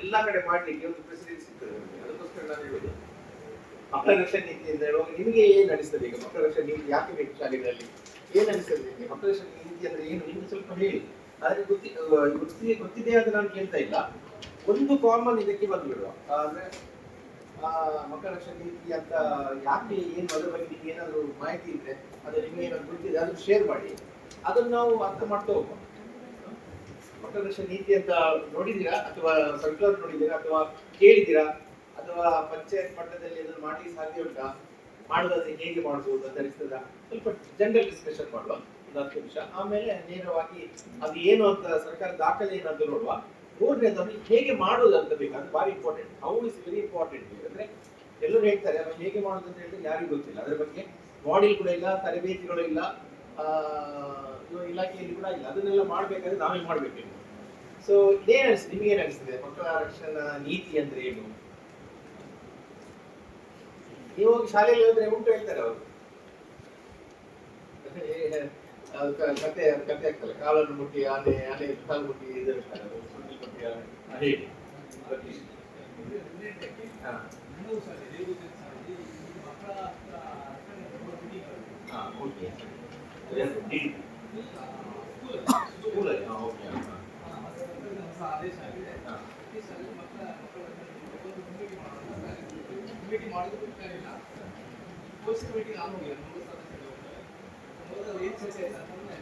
ಎಲ್ಲಾ ಕಡೆ ಮಾಡ್ಲಿಕ್ಕೆ ಒಂದು ಪ್ರೆಸಿಡೆನ್ಸ್ ಸಿಗ್ತದೆ ಅದಕ್ಕೋಸ್ಕರ ನಾನು ಹೇಳುದು. ಮಕ್ಕಳ ರಕ್ಷಣೆ ನೀತಿ ಅಂತ ಹೇಳುವಾಗ ನಿಮಗೆ ಏನು ಅನಿಸ್ತದೆ ಈಗ ಮಕ್ಕಳ ರಕ್ಷಣೆ ನೀತಿ ಯಾಕೆ ಬೇಕು ಶಾಲೆಗಳಲ್ಲಿ? ಏನು ಅನಿಸ್ತದೆ ಮಕ್ಕಳ ರಕ್ಷಣೆ ನೀತಿ ಅಂದ್ರೆ ಏನು? ನಿಮ್ಗೆ ಸ್ವಲ್ಪ ಹೇಳಿ. ಆದ್ರೆ ಗೊತ್ತಿ ಗೊತ್ತಿದೆ ಗೊತ್ತಿ ಗೊತ್ತಿದೆ ಅಂತ ನಾನು ಕೇಳ್ತಾ ಇಲ್ಲ. ಒಂದು ಕಾಮನ್ ಇದಕ್ಕೆ ಬಂದ್ಬಿಡುವ ಅಂದ್ರೆ ಮಕ್ಕಳ ರಕ್ಷಣೆ ನೀತಿ ಅಂತ ಯಾಕೆ ಏನು ಅದರ ಬಗ್ಗೆ ನಿಮ್ಗೆ ಏನಾದ್ರು ಮಾಹಿತಿ ಇದ್ರೆ, ಅದು ನಿಮ್ಗೆ ಏನಾದ್ರು ಗೊತ್ತಿದೆ ಅದನ್ನು ಶೇರ್ ಮಾಡಿ. ಅದನ್ನು ನಾವು ಅರ್ಥ ಮಾಡ್ತಾ ಹೋಗುವ ಮಕ್ಕಳ ನೀತಿ ಅಂತ ನೋಡಿದ್ದೀರಾ? ಅಥವಾ ಸರ್ಕುಲರ್ ನೋಡಿದ್ದೀರಾ? ಅಥವಾ ಕೇಳಿದ್ದೀರಾ? ಅಥವಾ ಪಂಚಾಯತ್ ಮಟ್ಟದಲ್ಲಿ ಅದನ್ನು ಮಾಡ್ಲಿಕ್ಕೆ ಸಾಧ್ಯ ಉಂಟಾ? ಮಾಡೋದಾದ್ರೆ ಹೇಗೆ ಮಾಡಬಹುದು ಅಂತ ಅನಿಸ್ತದ? ಸ್ವಲ್ಪ ಜನರಲ್ ಡಿಸ್ಕಷನ್ ಮಾಡುವ. ಒಂದು ಹತ್ತು ನಿಮಿಷ. ಆಮೇಲೆ ನೇರವಾಗಿ ಅದು ಏನು ಅಂತ ಸರ್ಕಾರ ದಾಖಲೆ ಏನಂತ ನೋಡುವ. ಮೂರನೇದನ್ನು ಹೇಗೆ ಮಾಡೋದು ಅಂತ ಬೇಕು. ಅದು ಭಾರಿ important how is very important ಅಂದ್ರೆ ಎಲ್ಲರೂ ಹೇಳ್ತಾರೆ, ಅದು ಹೇಗೆ ಮಾಡೋದು ಅಂತ ಹೇಳಿದ್ರೆ ಯಾರಿಗೂ ಗೊತ್ತಿಲ್ಲ. ಅದ್ರ ಬಗ್ಗೆ ಮಾಡೆಲ್ ಕೂಡ ಇಲ್ಲ, ತರಬೇತಿಗಳು ಇಲ್ಲ ಇಲಾಖೆಯಲ್ಲಿ ಕೂಡ ಇಲ್ಲ. ಅದನ್ನೆಲ್ಲ ಮಾಡ್ಬೇಕಾದ್ರೆ ನಾವೇ ಮಾಡ್ಬೇಕು. ಸೊ ಇದೇನ್ ಅನಿಸ್ತದೆ ನಿಮ್ಗೆ ಅನಿಸ್ತದೆ? ಮಕ್ಕಳ ರಕ್ಷಣಾ ನೀತಿ ಅಂದ್ರೆ ಏನು? ನೀವು ಹೋಗಿ ಶಾಲೆಯಲ್ಲಿ ಹೋದ್ರೆ ಉಂಟು ಹೇಳ್ತಾರೆ ಅವರು. ಕತೆ ಕತೆ ಆಗ್ತಲ್ಲ ಕಾಲನ್ನು ಮುಟ್ಟಿ ಆನೆ ಆನೆ ಕಾಲು ಮುಟ್ಟಿ ಇದು ಹೇಳ್ತಾರೆ ಅದು ಸುಳ್ಳು ಮುಟ್ಟಿ ಆನೆ. ಆ, ಹೇಳಿ ಹಾ ಹಾ ಓಕೆ ಸ್ಕೂಲಲ್ಲಿ ಹಾ ಓಕೆ ಹಾ ಹಾ ಕಮಿಟಿ ಮಾಡೋದು ಬಿಡ್ತಾರಿಲ್ಲ ಪೋಸ್ಟ್ ಕಮಿಟಿ ನಾನು ಹೋಗಿಲ್ಲ ಮೂರು ಸದಸ್ಯರು ಹೋದಾಗ ಏನು ಚರ್ಚೆ ಆಯ್ತು ಅಂತಂದ್ರೆ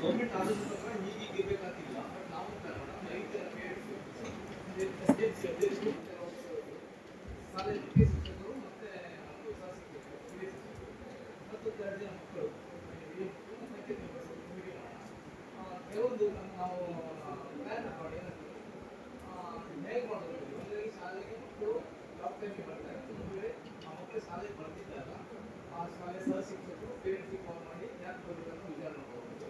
ಗೌರ್ಮೆಂಟ್ ಆದ ನಂತರ ಹೀಗೆ ಇರ್ಬೇಕಂತಿಲ್ಲ ಬಟ್ ನಾವು ರೈತರ ಶಾಲೆಯಲ್ಲಿ ಶಿಕ್ಷಕರು ಮತ್ತೆ ಒಂದು ಸಹ ಶಿಕ್ಷಕರು ಮತ್ತು ಎರಡು ಜನ ಮಕ್ಕಳು ಹಿರಿಯ ಮಕ್ಕಳು ಮತ್ತೆ ಕಮಿಟಿ ಮಾಡೋಣ ಆ, ಕೆಲವೊಂದು ನಮ್ಮ ನಾವು ಪ್ಲಾನ್ ಮಾಡಿ ಏನಾಗ್ತದೆ ಹೇಗೆ ಮಾಡೋದು ಒಂದೇ ಶಾಲೆಗೆ ಮಕ್ಕಳು ಟಾಪ್ ಟೈಮಿಗೆ ಬರ್ತಾರೆ ಒಂದು ವೇಳೆ ಆ ಮಕ್ಕಳು ಶಾಲೆಗೆ ಬರ್ತಿದ್ದಾಗ ಆ ಶಾಲೆ ಸಹ ಶಿಕ್ಷಕರು ಪೇರೆಂಟ್ಸಿಗೆ ಕಾಲ್ ಮಾಡಿ ಯಾಕೆ ಬರಬೇಕಂತ ವಿಚಾರ ಮಾಡ್ಬೋದು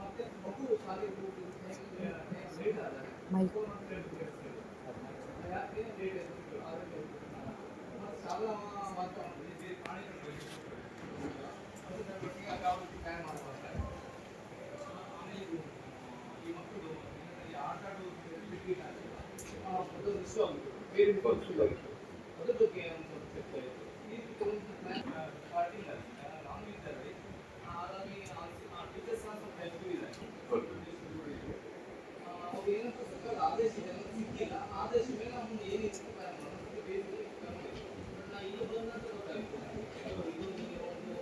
ಮತ್ತೆ ಮಗು ಶಾಲೆಗೆ ಹೋಗಿ ಹೇಗೆ ಲೇಟ್ ಆದರೆ ಫೋನ್ ಮಾಡಿ ಕೇಳ್ಬೇಕು ಯಾಕೆ ಲೇಟ್ ಆಯಿತು ಆರೋಗ್ಯ ಮತ್ತು ಶಾಲಾ ವಾತಾವರಣ ಬೇರೆ ಪ್ರಾಣಿಗಳು ಅದನ್ನ ಬಗ್ಗೆ ಯಾವ ರೀತಿ ಪ್ಲಾನ್ ಮಾಡ್ತಾರೆ ಆಮೇಲೆ ಇದು ಈ ಮಕ್ಕಳು ಈ ಆಟ ಆಡುವುದು ಬಿಟ್ಬಿಟ್ಟು ಅದು ಮಿಸ್ ಆಗುತ್ತೆ ಬೇರೆ ಮಕ್ಕಳು ಅದ್ರ ಬಗ್ಗೆ ಒಂದು ಚರ್ಚೆ ಆಯಿತು ಈ ರೀತಿ ಕೆಲವೊಂದು ಪ್ಲಾನ್ ಪಾರ್ಟಿ ನಾನು ಇದ್ದಾರೆ ಹಾಗಾಗಿ ಟೀಚರ್ಸ್ ಸ್ವಲ್ಪ ಹೆಲ್ಪ್ ಇದ್ದಾರೆ ಅವ್ರು ಏನಂತ ಸರ್ಕಾರ ಆದೇಶ ಇದೆ ಅಂತ ಸಿಕ್ಕಿಲ್ಲ ಆದೇಶ ಮೇಲೆ ನಾವು ಏನಿದೆ ಅಂತ ಪ್ಲಾನ್ ಮಾಡೋದು ಬೇರೆ ಬೇರೆ ಪ್ಲಾನ್ ಮಾಡಿದ್ವಿ ಬಟ್ ನಾ ಇಲ್ಲಿ ಬಂದ ನಂತರ ಗೊತ್ತಾಯಿತು ಇದು ಇದು ಒಂದು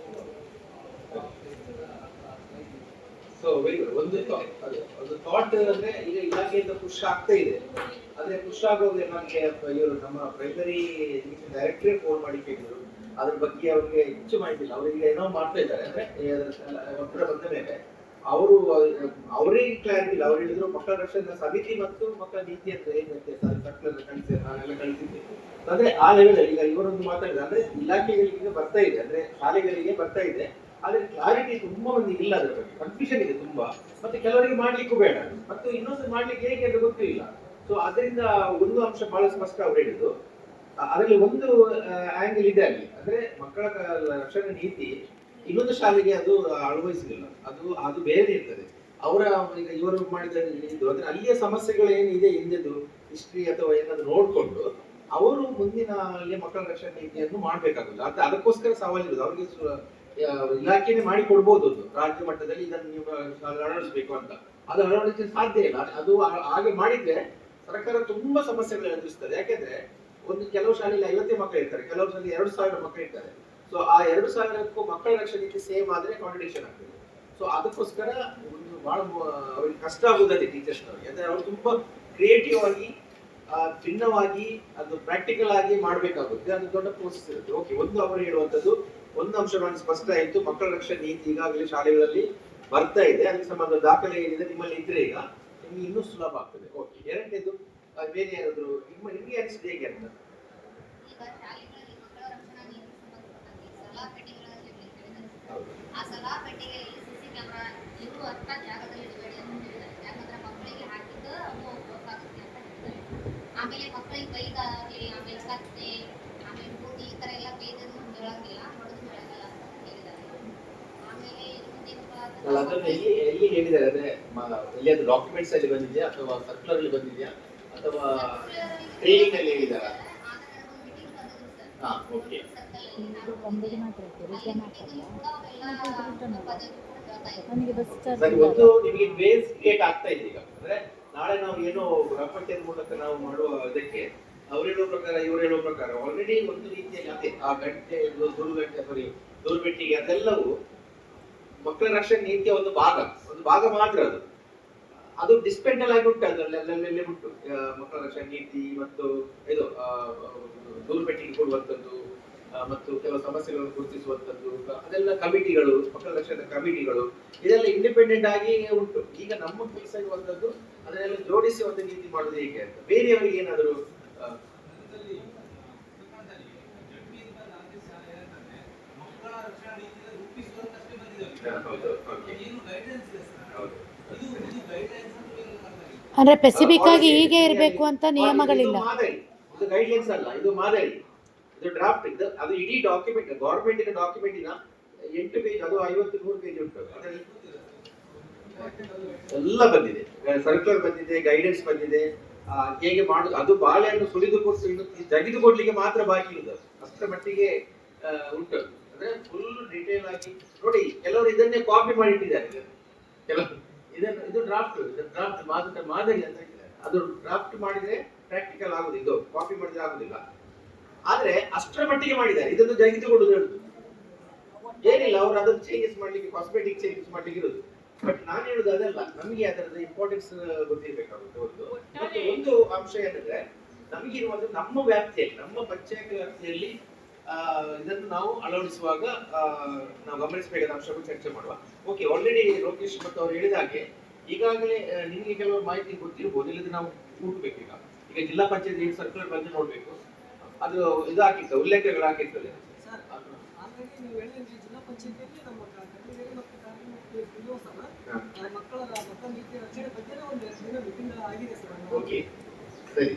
ಸೊ ವೆರಿ ಗುಡ್ ಒಂದು ಅದು, ಒಂದು ಥಾಟ್ ಅಂದ್ರೆ ಈಗ ಇಲಾಖೆಯಿಂದ ಪುಷ್ ಆಗ್ತಾ ಇದೆ. ಆದ್ರೆ ಪುಷ್ ಆಗೋದು ನಮಗೆ, ಇವರು ನಮ್ಮ ಪ್ರೈಮರಿ ಎಜುಕೇಶನ್ ಡೈರೆಕ್ಟ್ರೇ ಫೋನ್ ಮಾಡಿ ಕೇಳಿದ್ರು ಅದ್ರ ಬಗ್ಗೆ ಅವ್ರಿಗೆ ಹೆಚ್ಚು ಮಾಹಿತಿ ಇಲ್ಲ. ಅವ್ರಿಗೆ ಏನೋ ಮಾಡ್ತಾ ಇದ್ದಾರೆ, ಅಂದ್ರೆ ಒಬ್ಬರ ಬಂದ ಮೇಲೆ ಅವರು, ಅವರೇ ಕ್ಲಾರಿಟಿ ಇಲ್ಲ. ಅವ್ರು ಹೇಳಿದ್ರು, ಮಕ್ಕಳ ರಕ್ಷಣಾ ಸಮಿತಿ ಮತ್ತು ಮಕ್ಕಳ ನೀತಿ ಅಂತ ಏನ್ ವ್ಯತ್ಯಾಸ ಅದು ಸರ್ಕ್ಯುಲರ್ ಕಳಿಸಿ ನಾನೆಲ್ಲ ಕಳಿಸಿದ್ದೆ ಅಂದ್ರೆ ಆ ಲೆವೆಲ್ ಈಗ ಇವರೊಂದು ಮಾತಾಡಿದ್ರೆ, ಅಂದ್ರೆ ಇಲಾಖೆಗಳಿಗೆ ಬರ್ತಾ ಇದೆ, ಅಂದ್ರೆ ಶಾಲೆಗಳಿಗೆ ಬರ್ತಾ ಇದೆ. ಆದ್ರೆ ಕ್ಲಾರಿಟಿ ತುಂಬಾ ಒಂದು ಇಲ್ಲ ಅದ್ರ ಬಗ್ಗೆ. ಕನ್ಫ್ಯೂಷನ್ ಇದೆ ತುಂಬಾ. ಮತ್ತೆ ಕೆಲವರಿಗೆ ಮಾಡ್ಲಿಕ್ಕೂ ಬೇಡ. ಮತ್ತು ಇನ್ನೊಂದು ಮಾಡ್ಲಿಕ್ಕೆ ಹೇಗೆ ಅಂತ ಗೊತ್ತಿಲ್ಲ. ಸೊ ಅದರಿಂದ ಒಂದು ಅಂಶ ಬಹಳ ಸ್ಪಷ್ಟ ಅವ್ರು ಹೇಳಿದ್ದು. ಅದರಲ್ಲಿ ಒಂದು ಆಂಗಲ್ ಇದೆ ಅಲ್ಲಿ. ಅಂದ್ರೆ ಮಕ್ಕಳ ರಕ್ಷಣಾ ನೀತಿ ಇನ್ನೊಂದು ಶಾಲೆಗೆ ಅದು ಅಳವಡಿಸಲಿಲ್ಲ ಅದು ಅದು ಬೇರೆ ಇರ್ತದೆ. ಅವರ ಈಗ ಇವರು ಮಾಡಿದ ಇದು ಅಂದ್ರೆ ಅಲ್ಲಿಯ ಸಮಸ್ಯೆಗಳು ಏನಿದೆ ಹಿಂದೆದು ಹಿಸ್ಟ್ರಿ ಅಥವಾ ಏನಾದ್ರು ನೋಡಿಕೊಂಡು ಅವರು ಮುಂದಿನ ಅಲ್ಲಿ ಮಕ್ಕಳ ರಕ್ಷಣಾ ನೀತಿಯನ್ನು ಮಾಡಬೇಕಾಗುತ್ತೆ ಅಂತ ಅದಕ್ಕೋಸ್ಕರ ಸವಾಲಿರುದು ಅವ್ರಿಗೆ ಸು- ಆ, ಇಲಾಖೆನೇ ಮಾಡಿ ಕೊಡ್ಬೋದು ರಾಜ್ಯ ಮಟ್ಟದಲ್ಲಿ ಇದನ್ನು ನೀವು ಅಳವಡಿಸಬೇಕು ಅಂತ. ಅದು ಅಳವಡಿಸಲು ಸಾಧ್ಯ ಇಲ್ಲ. ಅದು ಹಾಗೆ ಮಾಡಿದ್ರೆ ಸರ್ಕಾರ ತುಂಬಾ ಸಮಸ್ಯೆಗಳು ಎದುರಿಸ್ತದೆ. ಯಾಕೆಂದ್ರೆ ಒಂದು ಕೆಲವು ಶಾಲೆಯಲ್ಲಿ ಐವತ್ತೇ ಮಕ್ಕಳು ಇರ್ತಾರೆ. ಕೆಲವು ಶಾಲೆ ಎರಡು ಸಾವಿರ ಮಕ್ಕಳು ಇರ್ತಾರೆ. ಸೊ ಆ ಎರಡು ಸಾವಿರಕ್ಕೂ ಮಕ್ಕಳ ರಕ್ಷಣೆಗೆ ಸೇಮ್ ಆದ್ರೆ ಕಾಂಪಿಟೇಷನ್ ಆಗ್ತದೆ. ಸೊ ಅದಕ್ಕೋಸ್ಕರ ಒಂದು ಬಹಳ ಅವ್ರಿಗೆ ಕಷ್ಟ ಆಗುದೇ ಟೀಚರ್ಸ್ ಅವ್ರಿಗೆ ಅಂದ್ರೆ ಅವ್ರು ತುಂಬಾ ಕ್ರಿಯೇಟಿವ್ ಆಗಿ ಭಿನ್ನವಾಗಿ, ಅದು ಪ್ರಾಕ್ಟಿಕಲ್ ಆಗಿ ಮಾಡ್ಬೇಕಾಗುತ್ತೆ. ಅದು ದೊಡ್ಡ ಪ್ರೋಸೆಸ್ ಇರುತ್ತೆ. ಓಕೆ ಒಂದು ಅವರು ಹೇಳುವಂತದ್ದು ಒಂದು ಅಂಶ ನನಗೆ ಸ್ಪಷ್ಟ ಆಯ್ತು. ಮಕ್ಕಳ ರಕ್ಷಣೆ ನೀತಿ ಈಗಾಗಲೇ ಶಾಲೆಗಳಲ್ಲಿ ಬರ್ತಾ ಇದೆ. ಅದಕ್ಕೆ ಸಂಬಂಧ ದಾಖಲೆ ಏನಿದೆ ನಿಮ್ಮಲ್ಲಿ ಇದ್ರೆ ಈಗ ನಿಮ್ಗೆ ಇನ್ನೂ ಸುಲಭ ಆಗ್ತದೆ. ಓಕೆ ಎರಡನೇದು ಬೇರೆ ಯಾರಾದ್ರು ನಿಮ್ಮ ನಿಮ್ಗೆ ಅನಿಸಿದೆ ಹೇಗೆ ಅಂತ? ಆಮೇಲೆ ಮಕ್ಕಳಿಗೆ ಬೈದಾಗಲಿ ಆಮೇಲೆ ಕತ್ತೆ ಆಮೇಲೆ ಈ ತರ ಎಲ್ಲ ಹೇಳಂಗಿಲ್ಲ ಹೊಡೆದು ಹೇಳಂಗಿಲ್ಲ ಅಂತ ಹೇಳಿದ್ದಾರೆ ಆಮೇಲೆ ಇನ್ನೊಂದೇನಪ್ಪ ಅಂದ್ರೆ ಅಲ್ಲ ಎಲ್ಲಿ ಎಲ್ಲಿ ಹೇಳಿದ್ದಾರೆ? ಅಂದ್ರೆ, ಮ- ಎಲ್ಲಿಯಾದ್ರೂ ಡಾಕ್ಯುಮೆಂಟ್ಸ್ ಅಲ್ಲಿ ಬಂದಿದೆಯಾ? ಅಥವಾ ಸರ್ಕ್ಯುಲರ್ ಅಲ್ಲಿ ಬಂದಿದೆಯಾ? ಅಥವಾ ಟ್ರೈನಿಂಗ್ ಅಲ್ಲಿ ಹೇಳಿದಾರ ಹಾ ಓಕೆ ಒಂದು ನಿಮಗೆ ಬೇಸ್ ಕ್ರಿಯೇಟ್ ಆಗ್ತಾ ಇದೆ ಈಗ. ಅಂದ್ರೆ, ನಾಳೆ ನಾವು ಏನು ಗ್ರಾಮ ಮೂಲಕ ನಾವು ಮಾಡುವ ಇದಕ್ಕೆ, ಅವ್ರು ಹೇಳೋ ಪ್ರಕಾರ, ಇವ್ರು ಹೇಳೋ ಪ್ರಕಾರ ಆಲ್ರೆಡಿ ಒಂದು ರೀತಿಯಲ್ಲಿ ಅದೇ, ಆ ಗಂಟೆ ದೂರು ಗಂಟೆ ಸಾರಿ ದೂರುಬೆಟ್ಟಿಗೆ ಅದೆಲ್ಲವೂ ಮಕ್ಕಳ ರಕ್ಷಣೆ ನೀತಿಯ ಒಂದು ಭಾಗ ಒಂದು ಭಾಗ ಮಾತ್ರ ಅದು. ಅದು ಡಿಸ್ಪೆಂಡಲ್ ಆಗಿ ಉಂಟು, ಅದರಲ್ಲಿ ಉಂಟು. ಮಕ್ಕಳ ರಕ್ಷಣೆ ನೀತಿ ಮತ್ತು ಇದು ದೂರು ಪೆಟ್ಟಿಗೆ ಕೊಡುವಂಥದ್ದು ಮತ್ತು ಕೆಲವು ಸಮಸ್ಯೆಗಳನ್ನು ಗುರುತಿಸುವಂಥದ್ದು, ಅದೆಲ್ಲ ಕಮಿಟಿಗಳು, ಮಕ್ಕಳ ರಕ್ಷಣೆ ಕಮಿಟಿಗಳು, ಇದೆಲ್ಲ ಇಂಡಿಪೆಂಡೆಂಟ್ ಆಗಿ ಉಂಟು. ಈಗ ನಮ್ಮ ಕೆಲಸ ಇರುವಂಥದ್ದು ಅದನ್ನೆಲ್ಲ ಜೋಡಿಸಿ ಒಂದು ನೀತಿ ಮಾಡೋದು ಹೇಗೆ ಅಂತ. ಬೇರೆಯವರಿಗೆ ಏನಾದರೂ ಮಕ್ಕಳ ರಕ್ಷಣಾ ಅಂದ್ರೆ ಸ್ಪೆಸಿಫಿಕ್ ಆಗಿ ಹೀಗೆ ಇರಬೇಕು ಅಂತ ನಿಯಮಗಳಿಲ್ಲ. ಇದು ಗೈಡ್ಲೈನ್ಸ್ ಅಲ್ಲ ಇದು ಮಾದರಿ. ಇದು ಡ್ರಾಫ್ಟ್ ಇದು ಅದು ಇಡೀ ಡಾಕ್ಯುಮೆಂಟ್ ಗವರ್ಮೆಂಟಿನ ಡಾಕ್ಯುಮೆಂಟಿನ ಎಂಟು ಪೇಜ್ ಅದು ಐವತ್ತು ನೂರು ಪೇಜ್ ಉಂಟು. ಎಲ್ಲ ಬಂದಿದೆ. ಸರ್ಕ್ಯುಲರ್ ಬಂದಿದೆ ಗೈಡೆನ್ಸ್ ಬಂದಿದೆ. ಹೇಗೆ ಮಾಡುದು ಅದು ಬಾಳೆಹಣ್ಣು ಸುಲಿದು ಕೊಟ್ಟು ಜಗಿದು ಮಾತ್ರ ಬಾಕಿ ಇರುದು ಅದು. ಅಷ್ಟರ ಮಟ್ಟಿಗೆ ಉಂಟು ಅದು. ಅಂದ್ರೆ ಫುಲ್ ಡೀಟೇಲ್ ಆಗಿ ನೋಡಿ ಕೆಲವರು ಇದನ್ನೇ ಕಾಪಿ ಮಾಡಿ ಇಟ್ಟಿದ್ದಾರೆ. ಕೆಲವರು ಇದನ್ನು ಇದು ಡ್ರಾಫ್ಟ್ ಡ್ರಾಫ್ಟ್ ಮಾದರಿ ಮಾದರಿ ಅಂತ ಅದು ಡ್ರಾಫ್ಟ್ ಮಾಡಿದ್ರೆ ಪ್ರಾಕ್ಟಿಕಲ್ ಆಗುದು ಇದು ಕಾಪಿ ಮಾಡಿದ್ರೆ ಆಗುದಿಲ್ಲ. ಆದ್ರೆ ಅಷ್ಟರ ಮಟ್ಟಿಗೆ ಮಾಡಿದ್ದಾರೆ. ಇದನ್ನು ಜಗಿತು ಕೊಡುದು ಹೇಳುದು. ಏನಿಲ್ಲ ಅವರು ಅದನ್ನು ಚೇಂಜಸ್ ಮಾಡ್ಲಿಕ್ಕೆ ಕಾಸ್ಮೆಟಿಕ್ ಚೇಂಜಸ್ ಮಾಡ್ಲಿಕ್ಕೆ ಇರುದು. ಬಟ್ ನಾನು ಹೇಳುದು ಅದಲ್ಲ. ನಮಗೆ ಅದರದ ಇಂಪಾರ್ಟೆನ್ಸ್ ಗೊತ್ತಿರಬೇಕಾಗುತ್ತೆ ಒಂದು. ಮತ್ತೆ ಒಂದು ಅಂಶ ಏನಂದ್ರೆ ನಮಗಿರುವಂತ ನಮ್ಮ ವ್ಯಾಪ್ತಿಯಲ್ಲಿ ನಮ್ಮ ಪಂಚಾಯತ್ ವ್ಯಾಪ್ತಿಯಲ್ಲಿ ಇದನ್ನು ನಾವು ಅಳವಡಿಸುವಾಗ ಆ, ನಾವು ಗಮನಿಸಬೇಕಾದ ಅಂಶಗಳು ಚರ್ಚೆ ಮಾಡುವ. ಓಕೆ ಆಲ್ರೆಡಿ ಲೋಕೇಶ್ ಭಟ್ ಅವರು ಹೇಳಿದ ಹಾಗೆ ಈಗಾಗಲೇ ಆ, ನಿಮಗೆ ಕೆಲವು ಮಾಹಿತಿ ಗೊತ್ತಿರ್ಬೋದು ಇಲ್ಲದ್ರೆ ನಾವು ಹುಡುಕ್ಬೇಕು ಈಗ ಈಗ ಜಿಲ್ಲಾ ಪಂಚಾಯತ್ ಏನು ಸರ್ಕ್ಯುಲರ್ ಬಂದು ನೋಡಬೇಕು. ಅದು ಇದು ಹಾಕಿರ್ತದೆ. ಉಲ್ಲೇಖಗಳು ಹಾಕಿರ್ತದೆ ಸರ್.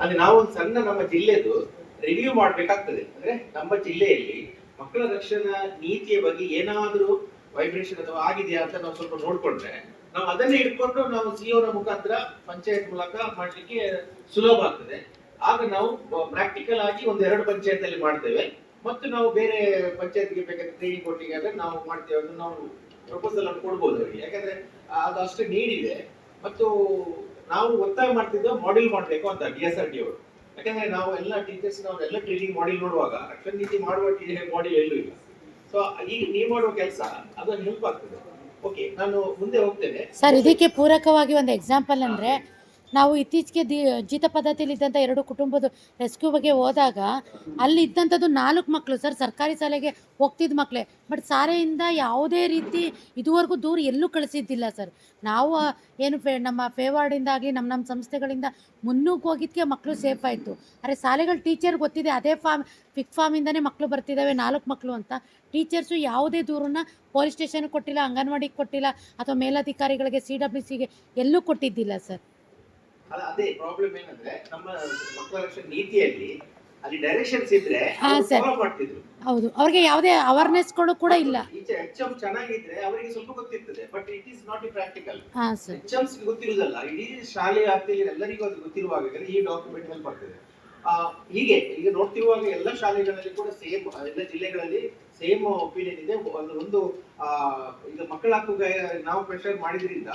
ಆಲ್ರೆಡಿ ನೀವು ಹೇಳಿದ್ರೆ ಜಿಲ್ಲಾ ಪಂಚಾಯತಿಯಲ್ಲಿ ನಮ್ಮ ಕನ್ನಡಿಗರಿಗೆ ಮತ್ತು ಕಾರ್ಮಿಕ ಮತ್ತು ಸಹ ಹಾ. ಆ, ಮಕ್ಕಳ ಮಕ್ಕಳ ನೀತಿ ರಕ್ಷಣೆ ಬಗ್ಗೆ ಒಂದು ಎರಡು ದಿನ ಮೀಟಿಂಗ್ ಆಗಿದೆ ಸರ್ ಓಕೆ ಸರಿ ಅಂದಾಗೆ ಅವರು ಎರಡು ಸತಿ ನಾವು ಕಾರ್ಯಕ್ರಮ ಅಂದ್ರೆ ನಾವು ಒಂದು ಸಣ್ಣ ನಮ್ಮ ಜಿಲ್ಲೆದು ರಿವ್ಯೂ ಮಾಡ್ಬೇಕಾಗ್ತದೆ. ಅಂದ್ರೆ ನಮ್ಮ ಜಿಲ್ಲೆಯಲ್ಲಿ ಮಕ್ಕಳ ರಕ್ಷಣಾ ನೀತಿಯ ಬಗ್ಗೆ ಏನಾದರೂ ವೈಬ್ರೇಷನ್ ಅಥವಾ ಆಗಿದೆಯಾ ಅಂತ ನಾವು ಸ್ವಲ್ಪ ನೋಡ್ಕೊಂಡ್ರೆ ನಾವು ಅದನ್ನೇ ಇಟ್ಕೊಂಡು ನಾವು ಸಿಒನ ಮುಖಾಂತರ ಪಂಚಾಯತ್ ಮೂಲಕ ಮಾಡ್ಲಿಕ್ಕೆ ಸುಲಭ ಆಗ್ತದೆ. ಆಗ ನಾವು ಪ್ರಾಕ್ಟಿಕಲ್ ಆಗಿ ಒಂದು ಎರಡು ಪಂಚಾಯತ್ ಅಲ್ಲಿ ಮಾಡ್ತೇವೆ. ಮತ್ತು ನಾವು ಬೇರೆ ಪಂಚಾಯತ್ಗೆ ಬೇಕಾದ್ರೆ ಟ್ರೈನಿಂಗ್ ಕೊಟ್ಟಿಗೆ ಆದ್ರೆ ನಾವು ಮಾಡ್ತೇವೆ ಅದು ನಾವು ಪ್ರಪೋಸಲ್ ಅನ್ನು ಕೊಡ್ಬೋದು ಅವರಿಗೆ. ಯಾಕಂದ್ರೆ ಅದು ಅಷ್ಟು ನೀಡಿದೆ ಮತ್ತು ನಾವು ಒತ್ತಾಯ ಮಾಡ್ತಿದ್ದು ಮಾಡೆಲ್ ಮಾಡಬೇಕು ಅಂತ ಡಿ ಎಸ್ ಆರ್ ಟಿ ಅವರು. ಯಾಕಂದ್ರೆ ನಾವು ಎಲ್ಲ ಟೀಚರ್ಸ್ ಅವರೆಲ್ಲ ಎಲ್ಲ ಟ್ರೈನಿಂಗ್ ಮಾಡೆಲ್ ನೋಡುವಾಗ ರಕ್ಷಣ ನೀತಿ ಮಾಡುವ ಮಾಡೆಲ್ ಎಲ್ಲೂ ಇಲ್ಲ. ಸೊ ಈ ನೀವು ಮಾಡುವ ಕೆಲಸ ಅದು ಹೆಲ್ಪ್ ಆಗ್ತದೆ. ಓಕೆ ನಾನು ಮುಂದೆ ಹೋಗ್ತೇನೆ. ಸರ್ ಇದಕ್ಕೆ ಪೂರಕವಾಗಿ ಒಂದು ಎಕ್ಸಾಂಪಲ್ ಅಂದರೆ ನಾವು ಇತ್ತೀಚೆಗೆ ದಿ, ಜೀತ ಪದ್ಧತಿಯಲ್ಲಿ ಇದ್ದಂಥ ಎರಡು ಕುಟುಂಬದ ರೆಸ್ಕ್ಯೂ ಬಗ್ಗೆ ಹೋದಾಗ ಅಲ್ಲಿ ಇದ್ದಂಥದ್ದು ನಾಲ್ಕು ಮಕ್ಕಳು ಸರ್, ಸರ್ಕಾರಿ ಶಾಲೆಗೆ ಹೋಗ್ತಿದ್ದ ಮಕ್ಕಳೇ ಬಟ್ ಸಾರೆಯಿಂದ ಯಾವುದೇ ರೀತಿ ಇದುವರೆಗೂ ದೂರ ಎಲ್ಲೂ ಕಳಿಸಿದ್ದಿಲ್ಲ ಸರ್. ನಾವು ಏನು ಫೇ, ನಮ್ಮ ಫೇವಾರ್ಡಿಂದ ಆಗಲಿ ನಮ್ಮ ನಮ್ಮ ಸಂಸ್ಥೆಗಳಿಂದ ಮುನ್ನೂಕ್ಕೆ ಹೋಗಿದ್ದಕ್ಕೆ ಮಕ್ಕಳು ಸೇಫ್ ಆಯಿತು. ಅರೆ ಶಾಲೆಗಳು ಟೀಚರ್ ಗೊತ್ತಿದೆ, ಅದೇ ಫಾರ್ಮ್ ಫಿಕ್ ಫಾರ್ಮಿಂದನೇ ಮಕ್ಕಳು ಬರ್ತಿದ್ದಾವೆ ನಾಲ್ಕು ಮಕ್ಕಳು ಅಂತ. ಟೀಚರ್ಸು ಯಾವುದೇ ದೂರನ್ನ ಪೊಲೀಸ್ ಸ್ಟೇಷನ್ಗೆ ಕೊಟ್ಟಿಲ್ಲ, ಅಂಗನವಾಡಿಗೆ ಕೊಟ್ಟಿಲ್ಲ, ಅಥವಾ ಮೇಲಧಿಕಾರಿಗಳಿಗೆ ಸಿ ಡಬ್ಲ್ಯೂ ಸಿಗೆ ಎಲ್ಲೂ ಕೊಟ್ಟಿದ್ದಿಲ್ಲ ಸರ್. ಅಲ್ಲ ಅದೇ ಪ್ರಾಬ್ಲಮ್ ಏನಂದ್ರೆ ನಮ್ಮ ಮಕ್ಕಳ ರಕ್ಷಣೆ ನೀತಿಯಲ್ಲಿ ಅಲ್ಲಿ ಡೈರೆಕ್ಷನ್ಸ್ ಇದ್ರೆ ಹಾ, sir. ಫಾಲೋ ಮಾಡ್ತಿದ್ರು. ಹೌದು. ಅವ್ರಿಗೆ ಯಾವುದೇ ಅವೇರ್ನೆಸ್ಗಳು ಕೂಡ ಇಲ್ಲ. ಈಚೆ ಎಚ್ ಎಂ ಚೆನ್ನಾಗಿದ್ರೆ ಅವರಿಗೆ ಸ್ವಲ್ಪ ಗೊತ್ತಿರ್ತದೆ but it is not practical ಹಾಂ ಸರ್. ಎಚ್ ಎಮ್ಸ್ ಗೊತ್ತಿರುವುದಲ್ಲ ಇಡೀ ಶಾಲೆ ಆಗ್ತಿಲ್ಲ ಎಲ್ಲರಿಗೂ ಅದು ಗೊತ್ತಿರುವಾಗ ಈ ಡಾಕ್ಯುಮೆಂಟ್ ಹೆಲ್ಪ್ ಆಗ್ತದೆ ಆ, ಹೀಗೆ ಈಗ ನೋಡ್ತಿರುವಾಗ ಎಲ್ಲ ಶಾಲೆಗಳಲ್ಲಿ ಕೂಡ ಸೇಮ್ ಎಲ್ಲ ಜಿಲ್ಲೆಗಳಲ್ಲಿ ಸೇಮ್ ಒಪಿನಿಯನ್ ಇದೆ. ಒಂದು ಒಂದು ಆ, ಈಗ ಮಕ್ಕಳ ಹಕ್ಕು ನಾವು ಪ್ರೆಷರ್ ಮಾಡಿದ್ರಿಂದ